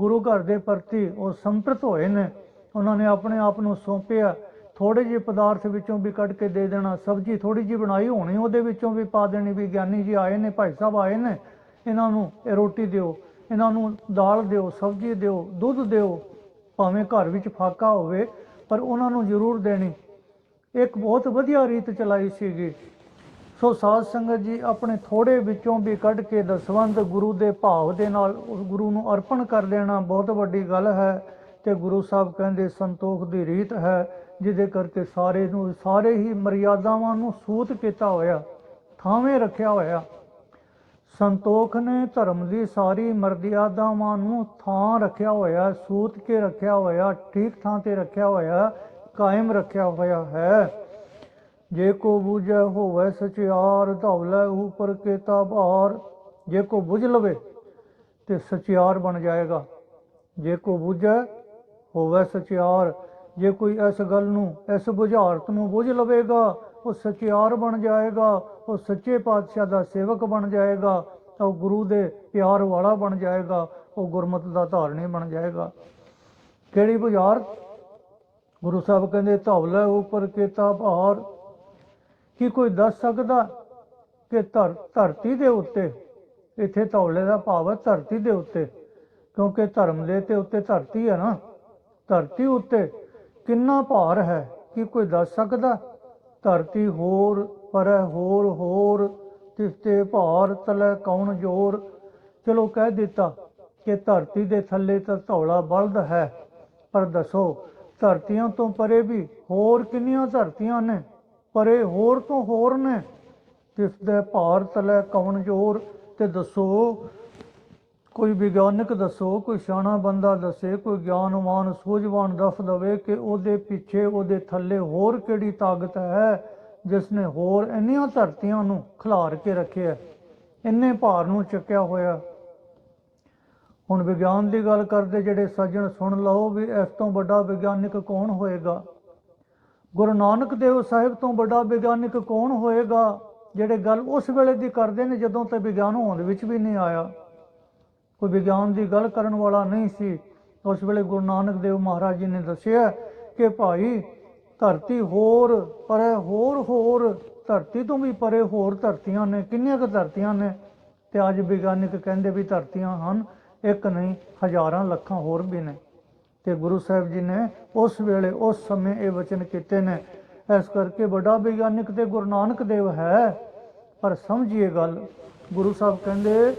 ਗੁਰੂ ਘਰ ਦੇ ਪ੍ਰਤੀ ਉਹ ਸੰਪ੍ਰਿਤ ਹੋਏ ਨੇ। ਉਹਨਾਂ ਨੇ ਆਪਣੇ ਆਪ ਨੂੰ ਸੌਂਪਿਆ। ਥੋੜੇ ਜਿਹੇ ਪਦਾਰਥ ਵਿੱਚੋਂ ਵੀ ਕੱਢ ਕੇ ਦੇ ਦੇਣਾ। ਸਬਜ਼ੀ ਥੋੜੀ ਜਿਹੀ ਬਣਾਈ, ਹੋਣੀ ਉਹਦੇ ਵਿੱਚੋਂ ਵੀ ਪਾ ਦੇਣੀ। ਵੀ ਗਿਆਨੀ ਜੀ ਆਏ ਨੇ, ਭਾਈ ਸਾਹਿਬ ਆਏ ਨੇ। ਇਹਨਾਂ ਨੂੰ ਇਹ ਰੋਟੀ ਦਿਓ, ਇਹਨਾਂ ਨੂੰ ਦਾਲ ਦਿਓ, ਸਬਜ਼ੀ ਦਿਓ, ਦੁੱਧ ਦਿਓ। ਭਾਵੇਂ ਘਰ ਵਿੱਚ ਫਾਕਾ ਹੋਵੇ, ਪਰ ਉਹਨਾਂ ਨੂੰ ਜ਼ਰੂਰ ਦੇਣੀ। ਇੱਕ ਬਹੁਤ ਵਧੀਆ ਰੀਤ ਚਲਾਈ ਸੀਗੀ। ਸੋ ਸਾਧ ਸੰਗਤ ਜੀ, ਆਪਣੇ ਥੋੜੇ ਵਿੱਚੋਂ ਵੀ ਕੱਢ ਕੇ ਦਸਵੰਧ ਗੁਰੂ ਦੇ ਭਾਵ ਦੇ ਨਾਲ ਉਸ ਗੁਰੂ ਨੂੰ ਅਰਪਣ ਕਰ ਦੇਣਾ ਬਹੁਤ ਵੱਡੀ ਗੱਲ ਹੈ ਤੇ ਗੁਰੂ ਸਾਹਿਬ ਕਹਿੰਦੇ ਸੰਤੋਖ ਦੀ ਰੀਤ ਹੈ, ਜਿਹਦੇ ਕਰਕੇ ਸਾਰੇ ਨੂੰ, ਸਾਰੇ ਹੀ ਮਰਿਆਦਾਵਾਂ ਨੂੰ ਸੂਤ ਕੀਤਾ ਹੋਇਆ, ਥਾਵੇਂ ਰੱਖਿਆ ਹੋਇਆ। ਸੰਤੋਖ ਨੇ ਧਰਮ ਦੀ ਸਾਰੀ ਮਰਜ਼ਿਆਦਾਵਾਂ ਨੂੰ ਥਾਂ ਰੱਖਿਆ ਹੋਇਆ, ਸੂਤ ਕੇ ਰੱਖਿਆ ਹੋਇਆ, ਠੀਕ ਥਾਂ ਤੇ ਰੱਖਿਆ ਹੋਇਆ, ਕਾਇਮ ਰੱਖਿਆ ਹੋਇਆ ਹੈ। ਜੇ ਕੋ ਬੁਝੈ ਹੋਵੇ ਸਚਿਆਰ ਧੌਲੇ ਉਪਰ ਕੇਤਾ ਭਾਰ। ਜੇ ਕੋ ਬੁਝ ਲਵੇ ਤੇ ਸਚਿਆਰ ਬਣ ਜਾਏਗਾ। ਜੇ ਕੋ ਬੁਝੈ ਹੋਵੇ ਸਚਿਆਰ, ਜੇ ਕੋਈ ਇਸ ਗੱਲ ਨੂੰ, ਇਸ ਬੁਝਾਰਤ ਨੂੰ ਬੁਝ ਲਵੇਗਾ, ਉਹ ਸਚਿਆਰ ਬਣ ਜਾਏਗਾ, ਉਹ ਸੱਚੇ ਪਾਤਸ਼ਾਹ ਦਾ ਸੇਵਕ ਬਣ ਜਾਏਗਾ, ਤਾਂ ਉਹ ਗੁਰੂ ਦੇ ਪਿਆਰ ਵਾਲਾ ਬਣ ਜਾਏਗਾ, ਉਹ ਗੁਰਮਤਿ ਦਾ ਧਾਰਨੀ ਬਣ ਜਾਏਗਾ। ਕਿਹੜੀ ਬੁਝਾਰਤ? ਗੁਰੂ ਸਾਹਿਬ ਕਹਿੰਦੇ ਧੌਲੇ ਉਪਰ ਕੀਤਾ ਭਾਰ। ਕੀ ਕੋਈ ਦੱਸ ਸਕਦਾ ਕਿ ਧਰ, ਧਰਤੀ ਦੇ ਉੱਤੇ, ਇੱਥੇ ਤੌਲੇ ਦਾ ਭਾਵ ਹੈ ਧਰਤੀ ਦੇ ਉੱਤੇ, ਕਿਉਂਕਿ ਧਰਮ ਦੇ ਤੇ ਉੱਤੇ ਧਰਤੀ ਹੈ ਨਾ, ਧਰਤੀ ਉੱਤੇ ਕਿੰਨਾ ਭਾਰ ਹੈ ਕੀ ਕੋਈ ਦੱਸ ਸਕਦਾ, ਧਰਤੀ ਹੋਰ ਪਰੈ ਹੋਰ ਹੋਰ, ਤਿਸਤੇ ਭਾਰ ਤਲੇ ਕੌਣ ਜੋਰ, ਚਲੋ ਕਹਿ ਦਿੱਤਾ ਕਿ ਧਰਤੀ ਦੇ ਥੱਲੇ ਤਾਂ ਧੌਲਾ ਬਲਦ ਹੈ, ਪਰ ਦੱਸੋ ਧਰਤੀਆਂ ਤੋਂ ਪਰੇ ਵੀ ਹੋਰ ਕਿੰਨੀਆਂ ਧਰਤੀਆਂ ਨੇ? ਪਰੇ ਹੋਰ ਤੋਂ ਹੋਰ ਨੇ। ਜਿਸ ਦੇ ਭਾਰ ਤਲੇ ਕੌਣ ਜੋਰ ਤੇ ਦੱਸੋ, ਕੋਈ ਵਿਗਿਆਨਕ ਦੱਸੋ, ਕੋਈ ਸਿਆਣਾ ਬੰਦਾ ਦੱਸੇ, ਕੋਈ ਗਿਆਨਵਾਨ, ਸੂਝਵਾਨ ਦੱਸ ਦਵੇ ਕਿ ਉਹਦੇ ਪਿੱਛੇ, ਉਹਦੇ ਥੱਲੇ ਹੋਰ ਕਿਹੜੀ ਤਾਕਤ ਹੈ ਜਿਸ ਨੇ ਹੋਰ ਇੰਨੀਆਂ ਧਰਤੀਆਂ ਨੂੰ ਖਿਲਾਰ ਕੇ ਰੱਖਿਆ ਇੰਨੇ ਭਾਰ ਨੂੰ ਚੱਕਿਆ ਹੋਇਆ ਹੁਣ ਵਿਗਿਆਨ ਦੀ ਗੱਲ ਕਰਦੇ, ਜਿਹੜੇ ਸੱਜਣ ਸੁਣ ਲਓ ਵੀ ਇਸ ਤੋਂ ਵੱਡਾ ਵਿਗਿਆਨਿਕ ਕੌਣ ਹੋਏਗਾ? ਗੁਰੂ ਨਾਨਕ ਦੇਵ ਸਾਹਿਬ ਤੋਂ ਵੱਡਾ ਵਿਗਿਆਨਿਕ ਕੌਣ ਹੋਏਗਾ? ਜਿਹੜੇ ਗੱਲ ਉਸ ਵੇਲੇ ਦੀ ਕਰਦੇ ਨੇ, ਜਦੋਂ ਤੇ ਵਿਗਿਆਨ ਹੋਂਦ ਵਿੱਚ ਵੀ ਨਹੀਂ ਆਇਆ। ਕੋਈ ਵਿਗਿਆਨ ਦੀ ਗੱਲ ਕਰਨ ਵਾਲਾ ਨਹੀਂ ਸੀ। ਉਸ ਵੇਲੇ ਗੁਰੂ ਨਾਨਕ ਦੇਵ ਮਹਾਰਾਜ ਜੀ ਨੇ ਦੱਸਿਆ ਕਿ ਭਾਈ, ਧਰਤੀ ਹੋਰ ਪਰੇ ਹੋਰ ਹੋਰ, ਧਰਤੀ ਤੋਂ ਵੀ ਪਰੇ ਹੋਰ ਧਰਤੀਆਂ ਨੇ। ਕਿੰਨੀਆਂ ਕੁ ਧਰਤੀਆਂ ਨੇ? ਤੇ ਅੱਜ ਵਿਗਿਆਨਿਕ ਕਹਿੰਦੇ ਵੀ ਧਰਤੀਆਂ ਹਨ, ਇੱਕ ਨਹੀਂ, ਹਜ਼ਾਰਾਂ ਲੱਖਾਂ ਹੋਰ ਵੀ ਨੇ। ਤੇ ਗੁਰੂ ਸਾਹਿਬ ਜੀ ਨੇ ਉਸ ਵੇਲੇ, ਉਸ ਸਮੇਂ ਇਹ ਵਚਨ ਕੀਤੇ ਨੇ। ਇਸ ਕਰਕੇ ਵੱਡਾ ਵਿਗਿਆਨਿਕ ਤੇ ਗੁਰੂ ਨਾਨਕ ਦੇਵ ਹੈ। ਪਰ ਸਮਝੀਏ ਗੱਲ, ਗੁਰੂ ਸਾਹਿਬ ਕਹਿੰਦੇ,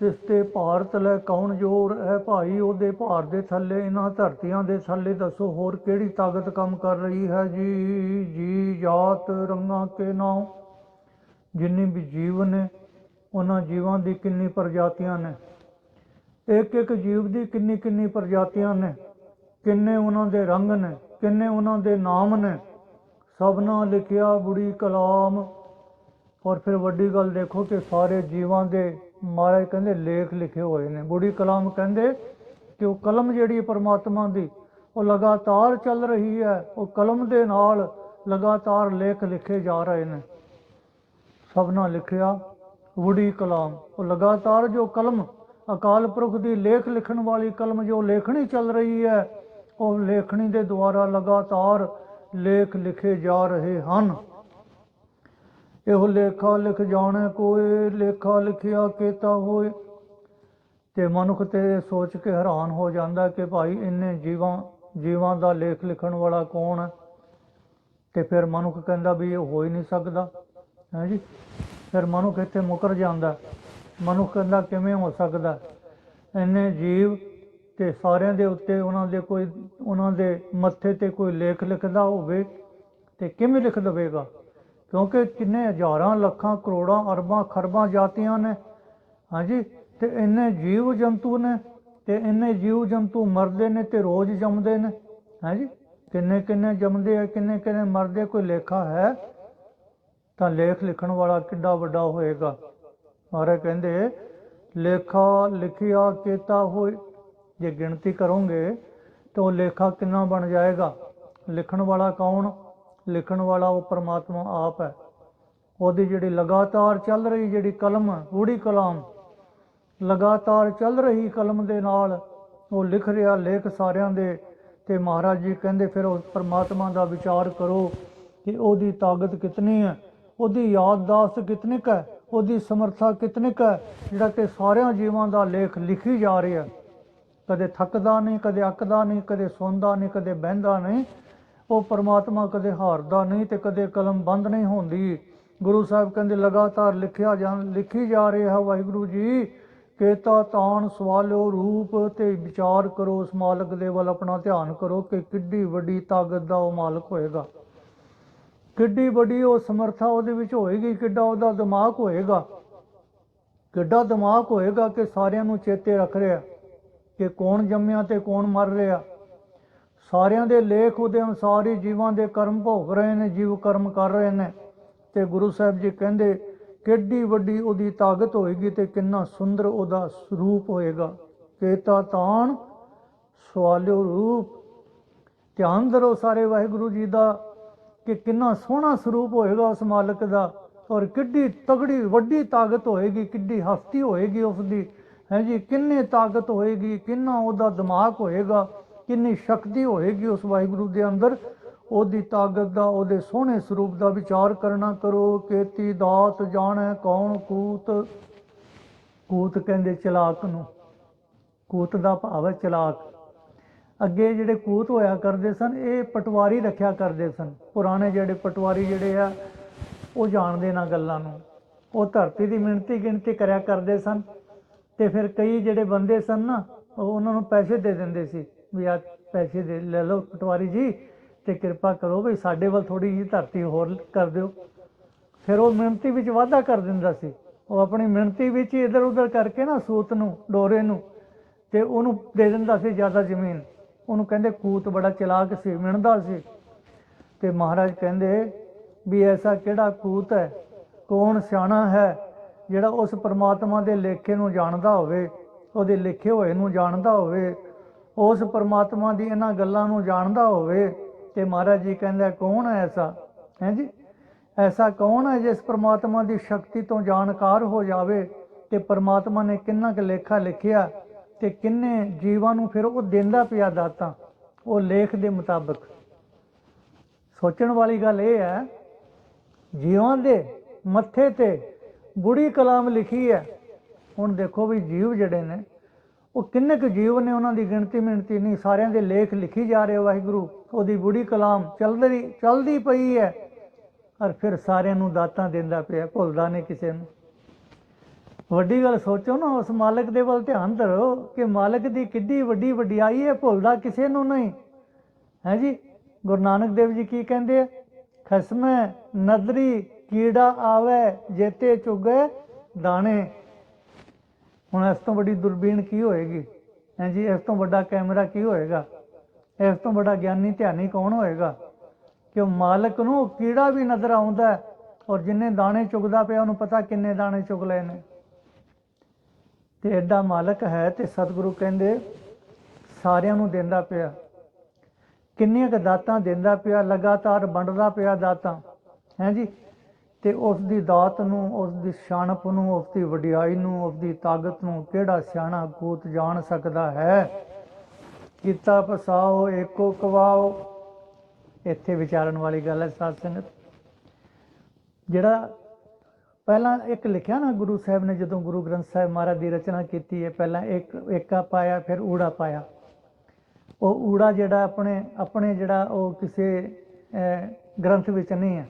ਤਿਸ ਤੇ ਭਾਰਤ ਲੈ ਕੌਣ ਜੋਰ ਹੈ ਭਾਈ ਉਹਦੇ ਭਾਰ ਦੇ ਥੱਲੇ, ਇਹਨਾਂ ਧਰਤੀਆਂ ਦੇ ਥੱਲੇ ਦੱਸੋ, ਹੋਰ ਕਿਹੜੀ ਤਾਕਤ ਕੰਮ ਕਰ ਰਹੀ ਹੈ? ਜੀ ਜੀ, ਜਾਤ ਰੰਗਾਂ ਕੇ ਨਾਮ ਜਿੰਨੀ ਵੀ ਜੀਵ ਨੇ, ਉਹਨਾਂ ਜੀਵਾਂ ਦੀ ਕਿੰਨੀ ਪ੍ਰਜਾਤੀਆਂ ਨੇ। ਇੱਕ ਇੱਕ ਜੀਵ ਦੀ ਕਿੰਨੀ ਕਿੰਨੀ ਪ੍ਰਜਾਤੀਆਂ ਨੇ, ਕਿੰਨੇ ਉਹਨਾਂ ਦੇ ਰੰਗ ਨੇ, ਕਿੰਨੇ ਉਹਨਾਂ ਦੇ ਨਾਮ ਨੇ। ਸਭਨਾ ਲਿਖਿਆ ਬੁੜੀ ਕਲਾਮ। ਔਰ ਫਿਰ ਵੱਡੀ ਗੱਲ ਦੇਖੋ ਕਿ ਸਾਰੇ ਜੀਵਾਂ ਦੇ ਮਹਾਰਾਜ ਕਹਿੰਦੇ ਲੇਖ ਲਿਖੇ ਹੋਏ ਨੇ। ਬੁੜੀ ਕਲਾਮ ਕਹਿੰਦੇ ਕਿ ਉਹ ਕਲਮ ਜਿਹੜੀ ਪਰਮਾਤਮਾ ਦੀ, ਉਹ ਲਗਾਤਾਰ ਚੱਲ ਰਹੀ ਹੈ। ਉਹ ਕਲਮ ਦੇ ਨਾਲ ਲਗਾਤਾਰ ਲੇਖ ਲਿਖੇ ਜਾ ਰਹੇ ਨੇ। ਸਭਨਾ ਲਿਖਿਆ ਬੁੜੀ ਕਲਾਮ। ਉਹ ਲਗਾਤਾਰ ਜੋ ਕਲਮ ਅਕਾਲ ਪੁਰਖ ਦੀ ਲੇਖ ਲਿਖਣ ਵਾਲੀ ਕਲਮ ਜੋ ਲੇਖਣੀ ਚੱਲ ਰਹੀ ਹੈ, ਉਹ ਲੇਖਣੀ ਦੇ ਦੁਆਰਾ ਲਗਾਤਾਰ ਲੇਖ ਲਿਖੇ ਜਾ ਰਹੇ ਹਨ। ਇਹੋ ਲੇਖਾ ਲਿਖ ਜਾਣੇ ਕੋਈ ਲੇਖਾ ਲਿਖਿਆ ਕੀਤਾ ਹੋਏ। ਤੇ ਮਨੁੱਖ ਤੇ ਇਹ ਸੋਚ ਕੇ ਹੈਰਾਨ ਹੋ ਜਾਂਦਾ ਕਿ ਭਾਈ ਇੰਨੇ ਜੀਵਾਂ ਜੀਵਾਂ ਦਾ ਲੇਖ ਲਿਖਣ ਵਾਲਾ ਕੌਣ ਹੈ? ਤੇ ਫਿਰ ਮਨੁੱਖ ਕਹਿੰਦਾ ਵੀ ਇਹ ਹੋ ਹੀ ਨਹੀਂ ਸਕਦਾ। ਹੈ ਜੀ? ਫਿਰ ਮਨੁੱਖ ਇੱਥੇ ਮੁਕਰ ਜਾਂਦਾ। ਮਨੁੱਖ ਕਹਿੰਦਾ ਕਿਵੇਂ ਹੋ ਸਕਦਾ? ਇੰਨੇ ਜੀਵ ਤੇ ਸਾਰਿਆਂ ਦੇ ਉੱਤੇ ਉਹਨਾਂ ਦੇ ਕੋਈ, ਉਹਨਾਂ ਦੇ ਮੱਥੇ ਤੇ ਕੋਈ ਲੇਖ ਲਿਖਦਾ ਹੋਵੇ ਤੇ ਕਿਵੇਂ ਲਿਖ ਦਵੇਗਾ? ਕਿਉਂਕਿ ਕਿੰਨੇ ਹਜ਼ਾਰਾਂ, ਲੱਖਾਂ, ਕਰੋੜਾਂ, ਅਰਬਾਂ, ਖਰਬਾਂ ਜਾਤੀਆਂ ਨੇ। ਹਾਂਜੀ, ਤੇ ਇੰਨੇ ਜੀਵ ਜੰਤੂ ਨੇ ਤੇ ਇੰਨੇ ਜੀਵ ਜੰਤੂ ਮਰਦੇ ਨੇ ਤੇ ਰੋਜ਼ ਜੰਮਦੇ ਨੇ। ਹਾਂਜੀ, ਕਿੰਨੇ ਕਿੰਨੇ ਜੰਮਦੇ ਆ, ਕਿੰਨੇ ਕਿੰਨੇ ਮਰਦੇ ਕੋਈ ਲੇਖਾ ਹੈ? ਤਾਂ ਲੇਖ ਲਿਖਣ ਵਾਲਾ ਕਿੱਡਾ ਵੱਡਾ ਹੋਏਗਾ? ਮਹਾਰਾਜ ਕਹਿੰਦੇ, ਲੇਖਾ ਲਿਖਿਆ ਕੀਤਾ ਹੋਏ ਜੇ ਗਿਣਤੀ ਕਰੋਗੇ, ਤਾਂ ਉਹ ਲੇਖਾ ਕਿੰਨਾ ਬਣ ਜਾਏਗਾ? ਲਿਖਣ ਵਾਲਾ ਕੌਣ? ਲਿਖਣ ਵਾਲਾ ਉਹ ਪਰਮਾਤਮਾ ਆਪ ਹੈ। ਉਹਦੀ ਜਿਹੜੀ ਲਗਾਤਾਰ ਚੱਲ ਰਹੀ ਜਿਹੜੀ ਕਲਮ ਹੈ ਊੜੀ ਕਲਾਮ, ਲਗਾਤਾਰ ਚੱਲ ਰਹੀ ਕਲਮ ਦੇ ਨਾਲ ਉਹ ਲਿਖ ਰਿਹਾ ਲੇਖ ਸਾਰਿਆਂ ਦੇ, ਤੇ ਮਹਾਰਾਜ ਜੀ ਕਹਿੰਦੇ ਫਿਰ ਉਸ ਪਰਮਾਤਮਾ ਦਾ ਵਿਚਾਰ ਕਰੋ ਕਿ ਉਹਦੀ ਤਾਕਤ ਕਿਤਨੀ ਹੈ, ਉਹਦੀ ਯਾਦਦਾਸ਼ਤ ਕਿਤਨੀ ਕੁ ਹੈ? ਉਹਦੀ ਸਮਰੱਥਾ ਕਿਤਨੀ ਕੁ ਹੈ, ਜਿਹੜਾ ਕਿ ਸਾਰਿਆਂ ਜੀਵਾਂ ਦਾ ਲੇਖ ਲਿਖੀ ਜਾ ਰਿਹਾ ਕਦੇ ਥੱਕਦਾ ਨਹੀਂ, ਕਦੇ ਅੱਕਦਾ ਨਹੀਂ, ਕਦੇ ਸੌਂਦਾ ਨਹੀਂ, ਕਦੇ ਬਹਿੰਦਾ ਨਹੀਂ। ਉਹ ਪਰਮਾਤਮਾ ਕਦੇ ਹਾਰਦਾ ਨਹੀਂ ਤੇ ਕਦੇ ਕਲਮ ਬੰਦ ਨਹੀਂ ਹੁੰਦੀ। ਗੁਰੂ ਸਾਹਿਬ ਕਹਿੰਦੇ, ਲਗਾਤਾਰ ਲਿਖਿਆ ਜਾਂ ਲਿਖੀ ਜਾ ਰਿਹਾ ਹੈ ਵਾਹਿਗੁਰੂ ਜੀ, ਕੇਤਾ ਤਾਣ ਸਵਾਲਿਓ ਰੂਪ ਤੇ ਵਿਚਾਰ ਕਰੋ, ਉਸ ਮਾਲਕ ਦੇ ਵੱਲ ਆਪਣਾ ਧਿਆਨ ਕਰੋ ਕਿ ਕਿੱਡੀ ਵੱਡੀ ਤਾਕਤ ਦਾ ਉਹ ਮਾਲਕ ਹੋਏਗਾ। ਕਿੱਡੀ ਵੱਡੀ ਉਹ ਸਮਰੱਥਾ ਉਹਦੇ ਵਿੱਚ ਹੋਏਗੀ, ਕਿੱਡਾ ਉਹਦਾ ਦਿਮਾਗ ਹੋਏਗਾ। ਕਿੱਡਾ ਦਿਮਾਗ ਹੋਏਗਾ ਕਿ ਸਾਰਿਆਂ ਨੂੰ ਚੇਤੇ ਰੱਖ ਰਿਹਾ ਕਿ ਕੌਣ ਜੰਮਿਆ ਤੇ ਕੌਣ ਮਰ ਰਿਹਾ ਸਾਰਿਆਂ ਦੇ ਲੇਖ ਉਹਦੇ ਅਨੁਸਾਰ ਹੀ ਜੀਵਾਂ ਦੇ ਕਰਮ ਭੋਗ ਰਹੇ ਨੇ, ਜੀਵ ਕਰਮ ਕਰ ਰਹੇ ਨੇ। ਤੇ ਗੁਰੂ ਸਾਹਿਬ ਜੀ ਕਹਿੰਦੇ, ਕਿੱਡੀ ਵੱਡੀ ਉਹਦੀ ਤਾਕਤ ਹੋਏਗੀ ਤੇ ਕਿੰਨਾ ਸੁੰਦਰ ਉਹਦਾ ਸਰੂਪ ਹੋਏਗਾ। ਕੇਤਾ ਤਾਣ ਸਵਾਲਿਓ ਰੂਪ। ਧਿਆਨ ਕਰੋ ਸਾਰੇ ਵਾਹਿਗੁਰੂ ਜੀ ਦਾ। ਕਿ ਕਿੰਨਾ ਸੋਹਣਾ ਸਰੂਪ ਹੋਏਗਾ ਉਸ ਮਾਲਕ ਦਾ ਔਰ ਕਿੱਡੀ ਤਗੜੀ, ਵੱਡੀ ਤਾਕਤ ਹੋਏਗੀ, ਕਿੱਡੀ ਹਸਤੀ ਹੋਏਗੀ ਉਸ ਦੀ ਹੈ ਜੀ, ਕਿੰਨੀ ਤਾਕਤ ਹੋਏਗੀ, ਕਿੰਨਾ ਉਹਦਾ ਦਿਮਾਗ ਹੋਏਗਾ, ਕਿੰਨੀ ਸ਼ਕਤੀ ਹੋਏਗੀ ਉਸ ਵਾਹਿਗੁਰੂ ਦੇ ਅੰਦਰ। ਉਹਦੀ ਤਾਕਤ ਦਾ, ਉਹਦੇ ਸੋਹਣੇ ਸਰੂਪ ਦਾ ਵਿਚਾਰ ਕਰਨਾ ਕਰੋ ਕੇਤੀ ਦਾਤ ਜਾਣੈ ਕੌਣ ਕੂਤ। ਕੂਤ ਕਹਿੰਦੇ ਚਲਾਕ ਨੂੰ। ਕੂਤ ਦਾ ਭਾਵ ਹੈ ਚਲਾਕ। ਅੱਗੇ ਜਿਹੜੇ ਕੂਤ ਹੋਇਆ ਕਰਦੇ ਸਨ, ਇਹ ਪਟਵਾਰੀ ਰੱਖਿਆ ਕਰਦੇ ਸਨ। ਪੁਰਾਣੇ ਜਿਹੜੇ ਪਟਵਾਰੀ ਜਿਹੜੇ ਆ, ਉਹ ਜਾਣਦੇ ਨਾ ਗੱਲਾਂ ਨੂੰ। ਉਹ ਧਰਤੀ ਦੀ ਮਿਣਤੀ ਗਿਣਤੀ ਕਰਿਆ ਕਰਦੇ ਸਨ ਤੇ ਫਿਰ ਕਈ ਜਿਹੜੇ ਬੰਦੇ ਸਨ ਨਾ, ਉਹ ਉਹਨਾਂ ਨੂੰ ਪੈਸੇ ਦੇ ਦਿੰਦੇ ਸੀ ਵੀ ਆ ਪੈਸੇ ਦੇ, ਲੈ ਲਓ ਪਟਵਾਰੀ ਜੀ ਤੇ ਕਿਰਪਾ ਕਰੋ ਵੀ ਸਾਡੇ ਵੱਲ ਥੋੜੀ ਜਿਹੀ ਧਰਤੀ ਹੋਰ ਕਰ ਦਿਓ। ਫਿਰ ਉਹ ਮਿਹਨਤੀ ਵਿੱਚ ਵਾਧਾ ਕਰ ਦਿੰਦਾ ਸੀ। ਉਹ ਆਪਣੀ ਮਿਹਨਤੀ ਵਿੱਚ ਇਧਰ ਉਧਰ ਕਰਕੇ ਨਾ ਸੂਤ ਨੂੰ, ਡੋਰੇ ਨੂੰ ਤੇ ਉਹਨੂੰ ਦੇ ਦਿੰਦਾ ਸੀ ਜ਼ਿਆਦਾ ਜ਼ਮੀਨ। ਉਹਨੂੰ ਕਹਿੰਦੇ ਕੂਤ ਬੜਾ ਚਲਾਕ ਸੀ, ਮਿਣਦਾ ਸੀ। ਤੇ ਮਹਾਰਾਜ ਕਹਿੰਦੇ ਵੀ ਐਸਾ ਕਿਹੜਾ ਕੂਤ ਹੈ? ਕੌਣ ਸਿਆਣਾ ਹੈ ਜਿਹੜਾ ਉਸ ਪਰਮਾਤਮਾ ਦੇ ਲੇਖੇ ਨੂੰ ਜਾਣਦਾ ਹੋਵੇ, ਉਹਦੇ ਲਿਖੇ ਹੋਏ ਨੂੰ ਜਾਣਦਾ ਹੋਵੇ, ਉਸ ਪਰਮਾਤਮਾ ਦੀ ਇਹਨਾਂ ਗੱਲਾਂ ਨੂੰ ਜਾਣਦਾ ਹੋਵੇ ਤੇ ਮਹਾਰਾਜ ਜੀ ਕਹਿੰਦੇ ਕੌਣ ਹੈ ਐਸਾ? ਹੈ ਜੀ? ਐਸਾ ਕੌਣ ਹੈ ਜਿਸ ਪਰਮਾਤਮਾ ਦੀ ਸ਼ਕਤੀ ਤੋਂ ਜਾਣਕਾਰ ਹੋ ਜਾਵੇ ਤੇ ਪਰਮਾਤਮਾ ਨੇ ਕਿੰਨਾ ਕੁ ਲੇਖਾ ਲਿਖਿਆ ਤੇ ਕਿੰਨੇ ਜੀਵਾਂ ਨੂੰ ਫਿਰ ਉਹ ਦਿੰਦਾ ਪਿਆ ਦਾਤਾਂ, ਉਹ ਲੇਖ ਦੇ ਮੁਤਾਬਕ। ਸੋਚਣ ਵਾਲੀ ਗੱਲ ਇਹ ਹੈ, ਜੀਵਾਂ ਦੇ ਮੱਥੇ ਤੇ ਬੁੜੀ ਕਲਾਮ ਲਿਖੀ ਹੈ। ਹੁਣ ਦੇਖੋ ਵੀ ਜੀਵ ਜਿਹੜੇ ਨੇ, ਉਹ ਕਿੰਨੇ ਕੁ ਜੀਵ ਨੇ ਉਹਨਾਂ ਦੀ ਗਿਣਤੀ ਮਿਣਤੀ ਨਹੀਂ, ਸਾਰਿਆਂ ਦੇ ਲੇਖ ਲਿਖੀ ਜਾ ਰਹੇ ਵਾਹਿਗੁਰੂ, ਉਹਦੀ ਬੁੜੀ ਕਲਾਮ ਚੱਲਦੀ ਚੱਲਦੀ ਪਈ ਹੈ। ਔਰ ਫਿਰ ਸਾਰਿਆਂ ਨੂੰ ਦਾਤਾਂ ਦਿੰਦਾ ਪਿਆ, ਭੁੱਲਦਾ ਨਹੀਂ ਕਿਸੇ ਨੂੰ। ਵੱਡੀ ਗੱਲ ਸੋਚੋ ਨਾ, ਉਸ ਮਾਲਕ ਦੇ ਵੱਲ ਧਿਆਨ ਧਰੋ ਕਿ ਮਾਲਕ ਦੀ ਕਿੱਡੀ ਵੱਡੀ ਵਡਿਆਈ ਹੈ, ਭੁੱਲਦਾ ਕਿਸੇ ਨੂੰ ਨਹੀਂ। ਹੈ ਜੀ? ਗੁਰੂ ਨਾਨਕ ਦੇਵ ਜੀ ਕੀ ਕਹਿੰਦੇ ਆ? ਖਸਮੈ ਨਦਰੀ, ਕੀੜਾ ਆਵੇ, ਜੇਤੇ ਚੁਗੇ ਦਾਣੇ। ਹੁਣ ਇਸ ਤੋਂ ਵੱਡੀ ਦੁਰਬੀਨ ਕੀ ਹੋਏਗੀ? ਹੈ ਜੀ, ਇਸ ਤੋਂ ਵੱਡਾ ਕੈਮਰਾ ਕੀ ਹੋਏਗਾ? ਇਸ ਤੋਂ ਵੱਡਾ ਗਿਆਨੀ ਧਿਆਨੀ ਕੌਣ ਹੋਏਗਾ? ਕਿ ਮਾਲਕ ਨੂੰ ਕੀੜਾ ਵੀ ਨਜ਼ਰ ਆਉਂਦਾ ਔਰ ਜਿੰਨੇ ਦਾਣੇ ਚੁਗਦਾ ਪਿਆ, ਉਹਨੂੰ ਪਤਾ ਕਿੰਨੇ ਦਾਣੇ ਚੁਗ ਲਏ ਨੇ। ਤੇ ਐਡਾ ਮਾਲਕ ਹੈ ਤੇ ਸਤਿਗੁਰੂ ਕਹਿੰਦੇ ਸਾਰਿਆਂ ਨੂੰ ਦਿੰਦਾ ਪਿਆ। ਕਿੰਨੀਆਂ ਕੁ ਦਾਤਾਂ ਦਿੰਦਾ ਪਿਆ, ਲਗਾਤਾਰ ਵੰਡਦਾ ਪਿਆ ਦਾਤਾਂ, ਹੈ ਜੀ? ਤੇ ਉਸ ਦੀ ਦਾਤ ਨੂੰ ਉਸ ਦੀ ਸ਼ਾਨਪ ਨੂੰ ਉਸ ਦੀ ਵਡਿਆਈ ਨੂੰ ਉਸ ਦੀ ਤਾਕਤ ਨੂੰ ਕਿਹੜਾ ਸਿਆਣਾ ਕੂਤ ਜਾਣ ਸਕਦਾ ਹੈ? ਕੀਤਾ ਪਸਾਓ ਏਕੋ ਕਵਾਓ। ਇੱਥੇ ਵਿਚਾਰਨ ਵਾਲੀ ਗੱਲ ਹੈ ਸਾਧ ਸੰਗਤ। ਜਿਹੜਾ ਪਹਿਲਾਂ ਇੱਕ ਲਿਖਿਆ ਨਾ ਗੁਰੂ ਸਾਹਿਬ ਨੇ ਜਦੋਂ ਗੁਰੂ ਗ੍ਰੰਥ ਸਾਹਿਬ ਮਹਾਰਾਜ ਦੀ ਰਚਨਾ ਕੀਤੀ ਹੈ, ਪਹਿਲਾਂ ਇੱਕ, ਏਕਾ ਪਾਇਆ, ਫਿਰ ਊੜਾ ਪਾਇਆ। ਉਹ ਊੜਾ ਜਿਹੜਾ ਆਪਣੇ ਆਪਣੇ ਜਿਹੜਾ ਉਹ ਕਿਸੇ ਗ੍ਰੰਥ ਵਿੱਚ ਨਹੀਂ ਹੈ।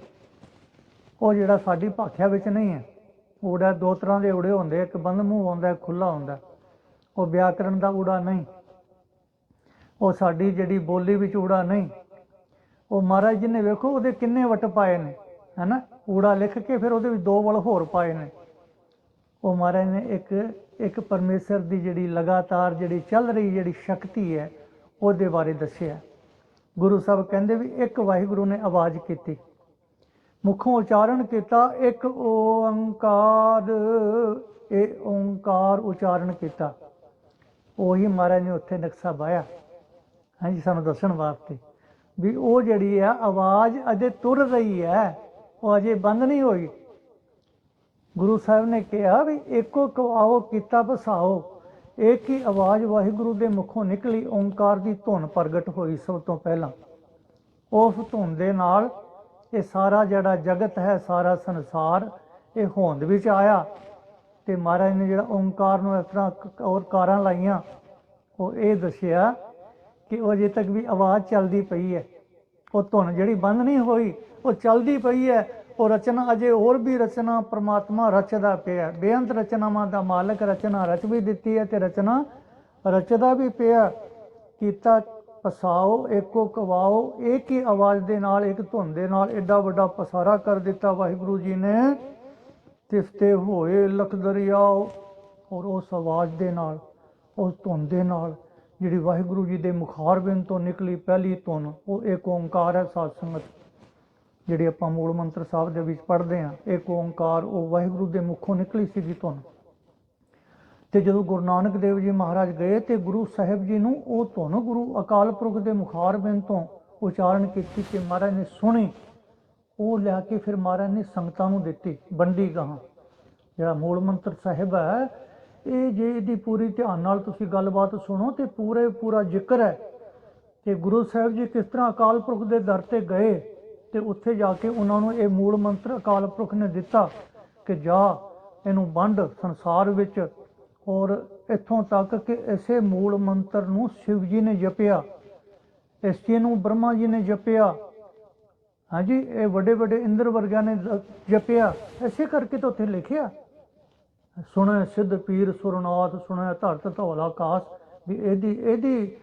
ਉਹ ਜਿਹੜਾ ਸਾਡੀ ਭਾਖਿਆ ਵਿੱਚ ਨਹੀਂ ਹੈ। ਊੜਾ ਦੋ ਤਰ੍ਹਾਂ ਦੇ ਊੜੇ ਹੁੰਦੇ ਇੱਕ ਬੰਦ ਮੂੰਹ ਹੁੰਦਾ ਇੱਕ ਖੁੱਲਾ ਹੁੰਦਾ ਉਹ ਵਿਆਕਰਣ ਦਾ ਊੜਾ ਨਹੀਂ। ਉਹ ਸਾਡੀ ਜਿਹੜੀ ਬੋਲੀ ਵਿੱਚ ਊੜਾ ਨਹੀਂ। ਉਹ ਮਹਾਰਾਜ ਜੀ ਨੇ ਵੇਖੋ ਉਹਦੇ ਕਿੰਨੇ ਵਟ ਪਾਏ ਨੇ। ਹੈਨਾ? ਊੜਾ ਲਿਖ ਕੇ ਫਿਰ ਉਹਦੇ ਵਿੱਚ ਦੋ ਵਲ ਹੋਰ ਪਾਏ ਨੇ। ਉਹ ਮਹਾਰਾਜ ਨੇ ਇੱਕ ਇੱਕ ਪਰਮੇਸ਼ਰ ਦੀ ਜਿਹੜੀ ਲਗਾਤਾਰ ਜਿਹੜੀ ਚੱਲ ਰਹੀ ਜਿਹੜੀ ਸ਼ਕਤੀ ਹੈ, ਉਹਦੇ ਬਾਰੇ ਦੱਸਿਆ। ਗੁਰੂ ਸਾਹਿਬ ਕਹਿੰਦੇ ਵੀ ਇੱਕ ਵਾਹਿਗੁਰੂ ਨੇ ਆਵਾਜ਼ ਕੀਤੀ। ਮੁਖੋਂ ਉਚਾਰਨ ਕੀਤਾ, ਇੱਕ ਓੰਕਾਰ, ਇਹ ਓੰਕਾਰ ਉਚਾਰਨ ਕੀਤਾ। ਉਹੀ ਮਹਾਰਾਜ ਨੇ ਉੱਥੇ ਨਕਸ਼ਾ ਬਾਇਆ ਹਾਂਜੀ, ਸਾਨੂੰ ਦੱਸਣ ਵਾਸਤੇ ਵੀ ਉਹ ਜਿਹੜੀ ਆ ਆਵਾਜ਼ ਅਜੇ ਤੁਰ ਰਹੀ ਹੈ ਉਹ ਅਜੇ ਬੰਦ ਨਹੀਂ ਹੋਈ। ਗੁਰੂ ਸਾਹਿਬ ਨੇ ਕਿਹਾ ਵੀ ਏਕੋ ਕਵਾਓ ਕੀਤਾ ਬਸਾਓ ਇੱਕ ਹੀ ਆਵਾਜ਼ ਵਾਹਿਗੁਰੂ ਦੇ ਮੁਖੋਂ ਨਿਕਲੀ? ਓੰਕਾਰ ਦੀ ਧੁਨ ਪ੍ਰਗਟ ਹੋਈ ਸਭ ਤੋਂ ਪਹਿਲਾਂ। ਉਸ ਧੁਨ ਦੇ ਨਾਲ ਇਹ ਸਾਰਾ ਜਿਹੜਾ ਜਗਤ ਹੈ, ਸਾਰਾ ਸੰਸਾਰ, ਇਹ ਹੋਂਦ ਵਿੱਚ ਆਇਆ। ਤੇ ਮਹਾਰਾਜ ਨੇ ਜਿਹੜਾ ਓੰਕਾਰ ਨੂੰ ਇਸ ਤਰ੍ਹਾਂ ਔਰ ਕਾਰਾਂ ਲਾਈਆਂ, ਉਹ ਇਹ ਦੱਸਿਆ ਕਿ ਉਹ ਅਜੇ ਤੱਕ ਵੀ ਆਵਾਜ਼ ਚੱਲਦੀ ਪਈ ਹੈ। ਉਹ ਧੁਨ ਜਿਹੜੀ ਬੰਦ ਨਹੀਂ ਹੋਈ, ਉਹ ਚੱਲਦੀ ਪਈ ਹੈ। ਉਹ ਰਚਨਾ ਅਜੇ ਹੋਰ ਵੀ ਰਚਨਾ ਪ੍ਰਮਾਤਮਾ ਰਚਦਾ ਪਿਆ ਬੇਅੰਤ ਰਚਨਾਵਾਂ ਦਾ ਮਾਲਕ ਰਚਨਾ ਰਚ ਵੀ ਦਿੱਤੀ ਹੈ ਤੇ ਰਚਨਾ ਰਚਦਾ ਵੀ ਪਿਆ। ਕੀਤਾ ਪਸਾਓ, ਏਕੋ ਕਵਾਓ ਇੱਕ ਹੀ ਆਵਾਜ਼ ਦੇ ਨਾਲ ਇੱਕ ਧੁਨ ਦੇ ਨਾਲ ਐਡਾ ਵੱਡਾ ਪਸਾਰਾ ਕਰ ਦਿੱਤਾ ਵਾਹਿਗੁਰੂ ਜੀ ਨੇ। ਤਿਫਤੇ ਹੋਏ ਲਖ ਦਰਿਆਓ, ਔਰ ਉਸ ਆਵਾਜ਼ ਦੇ ਨਾਲ, ਉਸ ਧੁਨ ਦੇ ਨਾਲ ਜਿਹੜੀ ਵਾਹਿਗੁਰੂ ਜੀ ਦੇ ਮੁਖਾਰਬਿੰਦ ਤੋਂ ਨਿਕਲੀ ਪਹਿਲੀ ਧੁਨ, ਉਹ ਇੱਕ ਓੰਕਾਰ ਹੈ ਸਾਧ ਸੰਗਤ। ਜਿਹੜੀ ਆਪਾਂ ਮੂਲ ਮੰਤਰ ਸਾਹਿਬ ਦੇ ਵਿੱਚ ਪੜ੍ਹਦੇ ਹਾਂ, ਇੱਕ ਓੰਕਾਰ, ਉਹ ਵਾਹਿਗੁਰੂ ਦੇ ਮੁਖੋਂ ਨਿਕਲੀ ਸੀਗੀ ਧੁਨ। ਤੇ ਜਦੋਂ ਗੁਰੂ ਨਾਨਕ ਦੇਵ ਜੀ ਮਹਾਰਾਜ ਗਏ ਤੇ ਗੁਰੂ ਸਾਹਿਬ ਜੀ ਨੂੰ ਉਹ ਧੁਨ ਗੁਰੂ ਅਕਾਲ ਪੁਰਖ ਦੇ ਮੁਖਾਰਬਿੰਦ ਤੋਂ ਉਚਾਰਨ ਕੀਤੀ ਕਿ ਮਹਾਰਾਜ ਨੇ ਸੁਣੀ। ਉਹ ਲਿਆ ਕੇ ਫਿਰ ਮਹਾਰਾਜ ਨੇ ਸੰਗਤਾਂ ਨੂੰ ਦਿੱਤੀ ਬੰਡੀ ਗਾਹਾਂ। ਜਿਹੜਾ ਮੂਲ ਮੰਤਰ ਸਾਹਿਬ ਹੈ ਇਹ ਜੇ ਇਹਦੀ ਪੂਰੀ ਧਿਆਨ ਨਾਲ ਤੁਸੀਂ ਗੱਲਬਾਤ ਸੁਣੋ ਤੇ ਪੂਰੇ ਪੂਰਾ ਜ਼ਿਕਰ ਹੈ ਕਿ ਗੁਰੂ ਸਾਹਿਬ ਜੀ ਕਿਸ ਤਰ੍ਹਾਂ ਅਕਾਲ ਪੁਰਖ ਦੇ ਦਰ ਤੇ ਗਏ ਤੇ ਉੱਥੇ ਜਾ ਕੇ ਉਹਨਾਂ ਨੂੰ ਇਹ ਮੂਲ ਮੰਤਰ ਅਕਾਲ ਪੁਰਖ ਨੇ ਦਿੱਤਾ ਕਿ ਜਾ, ਇਹਨੂੰ ਵੰਡ ਸੰਸਾਰ ਵਿੱਚ ਔਰ ਇੱਥੋਂ ਤੱਕ ਕਿ ਇਸੇ ਮੂਲ ਮੰਤਰ ਨੂੰ ਸ਼ਿਵ ਜੀ ਨੇ ਜਪਿਆ, ਇਸ ਜੀ ਨੂੰ ਬ੍ਰਹਮਾ ਜੀ ਨੇ ਜਪਿਆ, ਹਾਂਜੀ, ਇਹ ਵੱਡੇ ਵੱਡੇ ਇੰਦਰ ਵਰਗਿਆਂ ਨੇ ਜਪਿਆ ਐਸੇ ਕਰਕੇ ਤਾਂ ਉੱਥੇ ਲਿਖਿਆ। ਸੁਣੈ ਸਿੱਧ ਪੀਰ ਸੁਰਨਾਥ, ਸੁਣੈ ਧਰਤ ਧੌਲਾ ਆਕਾਸ਼ ਵੀ ਇਹਦੀ ਇਹਦੀ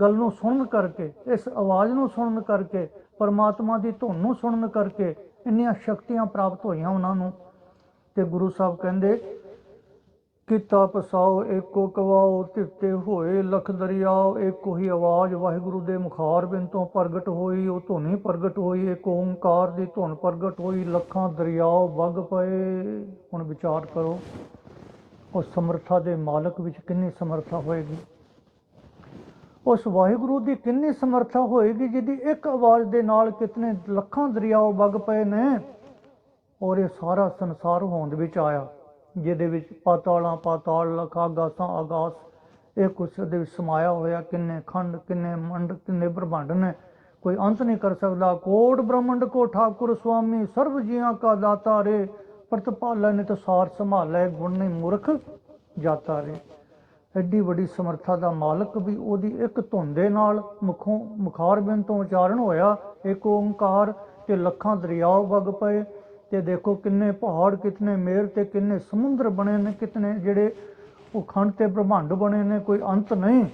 ਗੱਲ ਨੂੰ ਸੁਣਨ ਕਰਕੇ, ਇਸ ਆਵਾਜ਼ ਨੂੰ ਸੁਣਨ ਕਰਕੇ, ਪਰਮਾਤਮਾ ਦੀ ਧੁਨ ਨੂੰ ਸੁਣਨ ਕਰਕੇ, ਇੰਨੀਆਂ ਸ਼ਕਤੀਆਂ ਪ੍ਰਾਪਤ ਹੋਈਆਂ ਉਹਨਾਂ ਨੂੰ। ਤੇ ਗੁਰੂ ਸਾਹਿਬ ਕਹਿੰਦੇ ਕੀਤਾ ਪਸਾਓ ਏਕੋ ਕਵਾਓ, ਤਿੱਤੇ ਹੋਏ ਲਖ ਦਰਿਆਓ, ਏਕੋ ਹੀ ਆਵਾਜ਼ ਵਾਹਿਗੁਰੂ ਦੇ ਮੁਖਾਰ ਬਿਨ ਤੋਂ ਪ੍ਰਗਟ ਹੋਈ, ਉਹ ਧੁਨੀ ਪ੍ਰਗਟ ਹੋਈ ਏਕ ਓੰਕਾਰ ਦੀ ਧੁਨ ਪ੍ਰਗਟ ਹੋਈ, ਲੱਖਾਂ ਦਰਿਆਓ ਵਗ ਪਏ। ਹੁਣ ਵਿਚਾਰ ਕਰੋ, ਉਸ ਸਮਰੱਥਾ ਦੇ ਮਾਲਕ ਵਿੱਚ ਕਿੰਨੀ ਸਮਰੱਥਾ ਹੋਏਗੀ? ਉਸ ਵਾਹਿਗੁਰੂ ਦੀ ਕਿੰਨੀ ਸਮਰੱਥਾ ਹੋਏਗੀ, ਜਿਹਦੀ ਇੱਕ ਆਵਾਜ਼ ਦੇ ਨਾਲ ਕਿਤਨੇ ਲੱਖਾਂ ਦਰਿਆਓ ਵਗ ਪਏ ਨੇ, ਔਰ ਇਹ ਸਾਰਾ ਸੰਸਾਰ ਹੋਂਦ ਵਿੱਚ ਆਇਆ। ਜਿਹਦੇ ਵਿੱਚ ਪਾਤਾਲਾਂ, ਪਾਤਾਲ ਲਖ ਆਗਾਸਾਂ ਆਗਾਸ ਇਹ ਕੁਛ ਦੇ ਵਿੱਚ ਸਮਾਇਆ ਹੋਇਆ, ਕਿੰਨੇ ਖੰਡ, ਕਿੰਨੇ ਮੰਡ, ਕਿੰਨੇ ਬ੍ਰਹਮੰਡ ਨੇ। ਕੋਈ ਅੰਤ ਨਹੀਂ ਕਰ ਸਕਦਾ। ਕੋਟ ਬ੍ਰਹਮੰਡ, ਕੋ ਠਾਕੁਰ ਸੁਆਮੀ, ਸਰਬ ਜੀਆਂ ਕਾ ਦਾਤਾ ਰੇ, ਪ੍ਰਤਪਾਲੈ ਨੇ ਤਾਂ ਸਾਰ ਸੰਭਾਲੈ ਗੁਣ ਨਹੀਂ ਮੂਰਖ ਜਾਤਾ ਰੇ। ਐਡੀ ਵੱਡੀ ਸਮਰੱਥਾ ਦਾ ਮਾਲਕ ਵੀ ਉਹਦੀ ਇੱਕ ਧੁਨ ਦੇ ਨਾਲ ਮੁਖੋਂ ਮੁਖਾਰ ਬਿਨ ਤੋਂ ਉਚਾਰਨ ਹੋਇਆ। ਇੱਕ ਓੰਕਾਰ ਤੇ ਲੱਖਾਂ ਦਰਿਆਓ ਵਗ ਪਏ। ਤੇ ਦੇਖੋ ਕਿੰਨੇ ਪਹਾੜ, ਕਿਤਨੇ ਮੇਰ ਤੇ ਕਿੰਨੇ ਸਮੁੰਦਰ ਬਣੇ ਨੇ, ਕਿਤਨੇ ਜਿਹੜੇ ਉਹ ਖੰਡ ਤੇ ਬ੍ਰਹਮੰਡ ਬਣੇ ਨੇ, ਕੋਈ ਅੰਤ ਨਹੀਂ।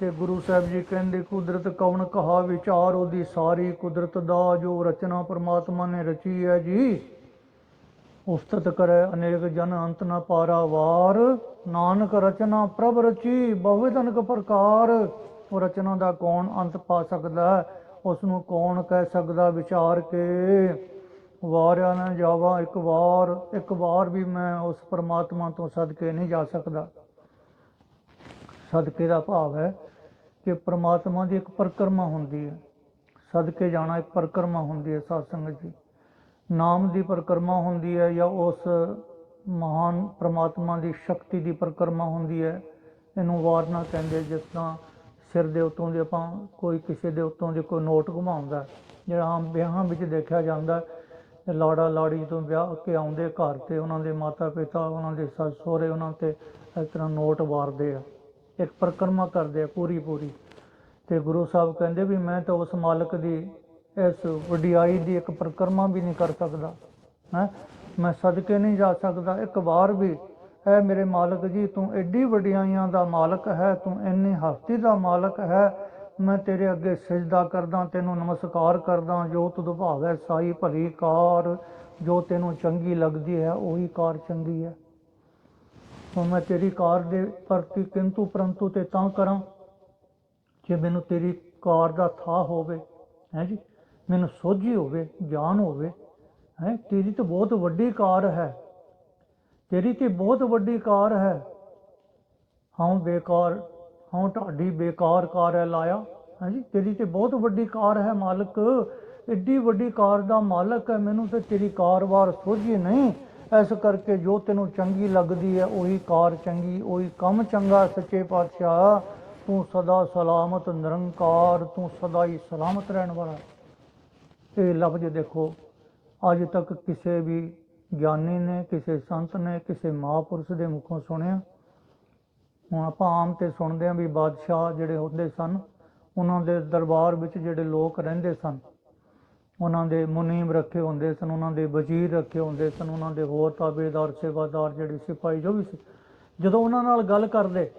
ਤੇ ਗੁਰੂ ਸਾਹਿਬ ਜੀ ਕਹਿੰਦੇ, ਕੁਦਰਤ ਕੌਣ ਕਹਾ ਵਿਚਾਰ, ਉਹਦੀ ਸਾਰੀ ਕੁਦਰਤ ਦਾ ਜੋ ਰਚਨਾ ਪਰਮਾਤਮਾ ਨੇ ਰਚੀ ਹੈ ਜੀ, ਉਸਤਤ ਕਰੈ ਅਨੇਕ ਜਨ ਅੰਤ ਨਾ ਪਾਰਾ ਵਾਰ ਨਾਨਕ ਰਚਨਾ ਪ੍ਰਭ ਰਚੀ, ਬਹੁ ਅਨਕ ਪ੍ਰਕਾਰ। ਉਹ ਰਚਨਾ ਦਾ ਕੌਣ ਅੰਤ ਪਾ ਸਕਦਾ ਹੈ? ਉਸ ਨੂੰ ਕੌਣ ਕਹਿ ਸਕਦਾ ਵਿਚਾਰ ਕੇ? ਵਾਰਿਆ ਨਾ ਜਾਵਾ, ਇੱਕ ਵਾਰ ਇੱਕ ਵਾਰ ਵੀ ਮੈਂ ਉਸ ਪਰਮਾਤਮਾ ਤੋਂ ਸਦਕੇ ਨਹੀਂ ਜਾ ਸਕਦਾ। ਸਦਕੇ ਦਾ ਭਾਵ ਹੈ ਕਿ ਪਰਮਾਤਮਾ ਦੀ ਇੱਕ ਪਰਿਕਰਮਾ ਹੁੰਦੀ ਹੈ। ਸਦਕੇ ਜਾਣਾ ਇੱਕ ਪਰਿਕਰਮਾ ਹੁੰਦੀ ਹੈ ਸਾਧ ਸੰਗਤ ਜੀ। ਨਾਮ ਦੀ ਪਰਿਕਰਮਾ ਹੁੰਦੀ ਹੈ ਜਾਂ ਉਸ ਮਹਾਨ ਪ੍ਰਮਾਤਮਾ ਦੀ ਸ਼ਕਤੀ ਦੀ ਪਰਿਕਰਮਾ ਹੁੰਦੀ ਹੈ, ਇਹਨੂੰ ਵਾਰਨਾ ਕਹਿੰਦੇ ਜਿਸ ਤਰ੍ਹਾਂ ਸਿਰ ਦੇ ਉੱਤੋਂ ਦੇ ਆਪਾਂ ਕੋਈ ਕਿਸੇ ਦੇ ਉੱਤੋਂ ਦੇ ਕੋਈ ਨੋਟ ਘੁਮਾਉਂਦਾ, ਜਿਹੜਾ ਆਮ ਵਿਆਹਾਂ ਵਿੱਚ ਦੇਖਿਆ ਜਾਂਦਾ ਲਾੜਾ ਲਾੜੀ ਤੋਂ ਵਿਆਹ ਕੇ ਆਉਂਦੇ ਘਰ ਤੇ ਉਹਨਾਂ ਦੇ ਮਾਤਾ ਪਿਤਾ, ਉਹਨਾਂ ਦੇ ਸੱਸ ਸਹੁਰੇ, ਉਹਨਾਂ ਤੇ ਇਸ ਤਰ੍ਹਾਂ ਨੋਟ ਵਾਰਦੇ ਆ। ਇੱਕ ਪਰਿਕਰਮਾ ਕਰਦੇ ਆ ਪੂਰੀ ਪੂਰੀ। ਤੇ ਗੁਰੂ ਸਾਹਿਬ ਕਹਿੰਦੇ ਵੀ ਮੈਂ ਤਾਂ ਉਸ ਮਾਲਕ ਦੀ, ਇਸ ਵਡਿਆਈ ਦੀ ਇੱਕ ਪਰਿਕਰਮਾ ਵੀ ਨਹੀਂ ਕਰ ਸਕਦਾ। ਹੈ? ਮੈਂ ਸਦਕੇ ਨਹੀਂ ਜਾ ਸਕਦਾ। ਇੱਕ ਵਾਰ ਵੀ ਹੈ ਮੇਰੇ ਮਾਲਕ ਜੀ, ਤੂੰ ਐਡੀ ਵਡਿਆਈਆਂ ਦਾ ਮਾਲਕ ਹੈ, ਤੂੰ ਇੰਨੀ ਹਸਤੀ ਦਾ ਮਾਲਕ ਹੈ ਮੈਂ ਤੇਰੇ ਅੱਗੇ ਸਜਦਾ ਕਰਦਾ, ਤੈਨੂੰ ਨਮਸਕਾਰ ਕਰਦਾ, ਜੋ ਤੁਧ ਭਾਵੈ ਸਾਈ ਭਲੀ ਕਾਰ, ਜੋ ਤੈਨੂੰ ਚੰਗੀ ਲੱਗਦੀ ਹੈ, ਉਹੀ ਕਾਰ ਚੰਗੀ ਹੈ। ਹੁਣ ਮੈਂ ਤੇਰੀ ਕਾਰ ਦੇ ਪ੍ਰਤੀ ਕਿੰਤੂ ਪਰੰਤੂ ਤੇ ਤਾਂ ਕਰਾਂ, ਜੇ ਮੈਨੂੰ ਤੇਰੀ ਕਾਰ ਦਾ ਥਾ ਹੋਵੇ, ਹੈ ਜੀ? ਮੈਨੂੰ ਸੋਝੀ ਹੋਵੇ, ਗਿਆਨ ਹੋਵੇ, ਹੈ? ਤੇਰੀ ਤਾਂ ਬਹੁਤ ਵੱਡੀ ਕਾਰ ਹੈ। ਤੇਰੀ ਤੇ ਬਹੁਤ ਵੱਡੀ ਕਾਰ ਹੈ। ਹਾਂ ਬੇਕਾਰ ਹਾਂ, ਤੁਹਾਡੀ ਬੇਕਾਰ ਕਾਰ ਹੈ, ਲਾਇਆ। ਹੈ ਤੇਰੀ ਤੇ ਬਹੁਤ ਵੱਡੀ ਕਾਰ ਹੈ ਮਾਲਕ। ਏਡੀ ਵੱਡੀ ਕਾਰ ਦਾ ਮਾਲਕ ਹੈ, ਮੈਨੂੰ ਤੇ ਤੇਰੀ ਕਾਰ ਵਾਰ ਸੋਝੀ ਨਹੀਂ। ਇਸ ਕਰਕੇ ਜੋ ਤੈਨੂੰ ਚੰਗੀ ਲੱਗਦੀ ਹੈ, ਉਹੀ ਕਾਰ ਚੰਗੀ, ਉਹੀ ਕੰਮ ਚੰਗਾ, ਸੱਚੇ ਪਾਤਸ਼ਾਹ। ਤੂੰ ਸਦਾ ਸਲਾਮਤ, ਨਿਰੰਕਾਰ, ਤੂੰ ਸਦਾ ਹੀ ਸਲਾਮਤ ਰਹਿਣ ਵਾਲਾ। ਇਹ ਲਫ਼ਜ਼ ਦੇਖੋ, ਅੱਜ ਤੱਕ ਕਿਸੇ ਵੀ ਗਿਆਨੀ ਨੇ, ਕਿਸੇ ਸੰਤ ਨੇ, ਕਿਸੇ ਮਹਾਪੁਰਸ਼ ਦੇ ਮੁਖੋਂ ਸੁਣਿਆ। ਹੁਣ ਆਪਾਂ ਆਮ ਤੇ ਸੁਣਦੇ ਹਾਂ ਵੀ ਬਾਦਸ਼ਾਹ ਜਿਹੜੇ ਹੁੰਦੇ ਸਨ, ਉਹਨਾਂ ਦੇ ਦਰਬਾਰ ਵਿੱਚ ਜਿਹੜੇ ਲੋਕ ਰਹਿੰਦੇ ਸਨ, ਉਹਨਾਂ ਦੇ ਮੁਨੀਮ ਰੱਖੇ ਹੁੰਦੇ ਸਨ, ਉਹਨਾਂ ਦੇ ਵਜ਼ੀਰ ਰੱਖੇ ਹੁੰਦੇ ਸਨ, ਉਹਨਾਂ ਦੇ ਹੋਰ ਤਾਬੇਦਾਰ, ਸੇਵਾਦਾਰ ਜਿਹੜੇ ਸਿਪਾਹੀ ਜੋ ਵੀ ਸੀ, ਜਦੋਂ ਉਹਨਾਂ ਨਾਲ ਗੱਲ ਕਰਦੇ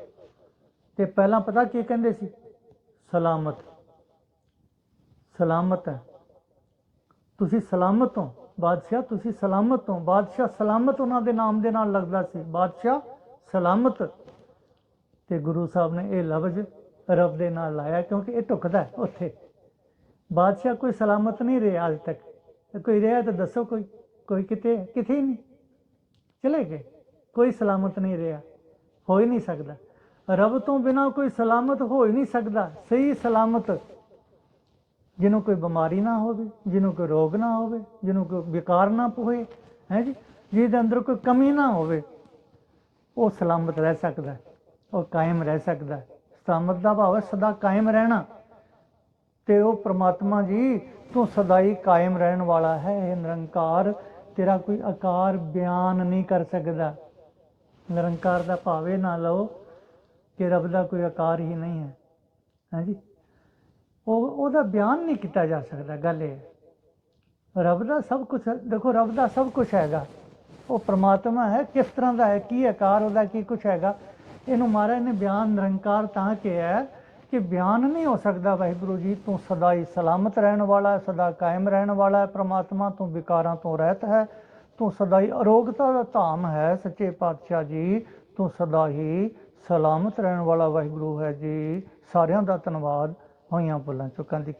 ਤੇ ਪਹਿਲਾਂ ਪਤਾ ਕੀ ਕਹਿੰਦੇ ਸੀ? ਸਲਾਮਤ। ਸਲਾਮਤ ਹੈ। ਤੁਸੀਂ ਸਲਾਮਤ ਹੋ, ਬਾਦਸ਼ਾਹ ਤੁਸੀਂ ਸਲਾਮਤ ਹੋ, ਬਾਦਸ਼ਾਹ ਸਲਾਮਤ ਉਹਨਾਂ ਦੇ ਨਾਮ ਦੇ ਨਾਲ ਲੱਗਦਾ ਸੀ। ਬਾਦਸ਼ਾਹ ਸਲਾਮਤ। ਤੇ ਗੁਰੂ ਸਾਹਿਬ ਨੇ ਇਹ ਲਫ਼ਜ਼ ਰੱਬ ਦੇ ਨਾਲ ਲਾਇਆ ਕਿਉਂਕਿ ਇਹ ਢੁਕਦਾ ਉੱਥੇ। ਬਾਦਸ਼ਾਹ ਕੋਈ ਸਲਾਮਤ ਨਹੀਂ ਰਿਹਾ ਅੱਜ ਤੱਕ। ਕੋਈ ਰਿਹਾ ਤਾਂ ਦੱਸੋ ਕੋਈ ਕੋਈ ਕਿਤੇ, ਕਿਥੇ ਨਹੀਂ। ਚਲੇ ਗਏ। ਕੋਈ ਸਲਾਮਤ ਨਹੀਂ ਰਿਹਾ। ਹੋ ਹੀ ਨਹੀਂ ਸਕਦਾ। ਰੱਬ ਤੋਂ ਬਿਨਾ ਕੋਈ ਸਲਾਮਤ ਹੋ ਹੀ ਨਹੀਂ ਸਕਦਾ। ਸਹੀ ਸਲਾਮਤ ਜਿਹਨੂੰ ਕੋਈ ਬਿਮਾਰੀ ਨਾ ਹੋਵੇ, ਜਿਹਨੂੰ ਕੋਈ ਰੋਗ ਨਾ ਹੋਵੇ, ਜਿਹਨੂੰ ਕੋਈ ਵਿਕਾਰ ਨਾ ਹੋਵੇ ਹੈ ਜੀ? ਜਿਹਦੇ ਅੰਦਰ ਕੋਈ ਕਮੀ ਨਾ ਹੋਵੇ, ਉਹ ਸਲਾਮਤ ਰਹਿ ਸਕਦਾ ਉਹ ਕਾਇਮ ਰਹਿ ਸਕਦਾ। ਹੈ। ਦਾ ਭਾਵ ਹੈ ਸਦਾ ਕਾਇਮ ਰਹਿਣਾ। ਤੇ ਉਹ ਪ੍ਰਮਾਤਮਾ ਜੀ, ਤੂੰ ਸਦਾ ਹੀ ਕਾਇਮ ਰਹਿਣ ਵਾਲਾ ਹੈ। ਇਹ ਨਿਰੰਕਾਰ, ਤੇਰਾ ਕੋਈ ਆਕਾਰ ਬਿਆਨ ਨਹੀਂ ਕਰ ਸਕਦਾ। ਨਿਰੰਕਾਰ ਦਾ ਭਾਵੇਂ ਨਾ ਲਓ ਕਿ ਰੱਬ ਦਾ ਕੋਈ ਆਕਾਰ ਹੀ ਨਹੀਂ ਹੈ। ਹਾਂਜੀ? ਉਹ, ਉਹਦਾ ਬਿਆਨ ਨਹੀਂ ਕੀਤਾ ਜਾ ਸਕਦਾ। ਗੱਲ ਇਹ ਰੱਬ ਦਾ ਸਭ ਕੁਝ ਦੇਖੋ ਰੱਬ ਦਾ ਸਭ ਕੁਝ ਹੈਗਾ। ਉਹ ਪ੍ਰਮਾਤਮਾ ਹੈ। ਕਿਸ ਤਰ੍ਹਾਂ ਦਾ ਹੈ? ਕੀ ਆਕਾਰ ਉਹਦਾ, ਕੀ ਕੁਛ ਹੈਗਾ? ਇਹਨੂੰ ਮਹਾਰਾਜ ਨੇ ਬਿਆਨ ਨਿਰੰਕਾਰ ਤਾਂ ਕਿਹਾ ਕਿ ਬਿਆਨ ਨਹੀਂ ਹੋ ਸਕਦਾ ਵਾਹਿਗੁਰੂ ਜੀ, ਤੂੰ ਸਦਾ ਹੀ ਸਲਾਮਤ ਰਹਿਣ ਵਾਲਾ ਸਦਾ ਕਾਇਮ ਰਹਿਣ ਵਾਲਾ ਹੈ, ਪ੍ਰਮਾਤਮਾ ਤੂੰ ਵਿਕਾਰਾਂ ਤੋਂ ਰਹਿਤ ਹੈ, ਤੂੰ ਸਦਾ ਹੀ ਅਰੋਗਤਾ ਦਾ ਧਾਮ ਹੈ, ਸੱਚੇ ਪਾਤਸ਼ਾਹ ਜੀ, ਤੂੰ ਸਦਾ ਹੀ ਸਲਾਮਤ ਰਹਿਣ ਵਾਲਾ ਵਾਹਿਗੁਰੂ ਹੈ ਜੀ। ਸਾਰਿਆਂ ਦਾ ਧੰਨਵਾਦ ਹੋਈਆਂ ਬੋਲਾਂ ਚੁੱਕਾਂ ਦੀ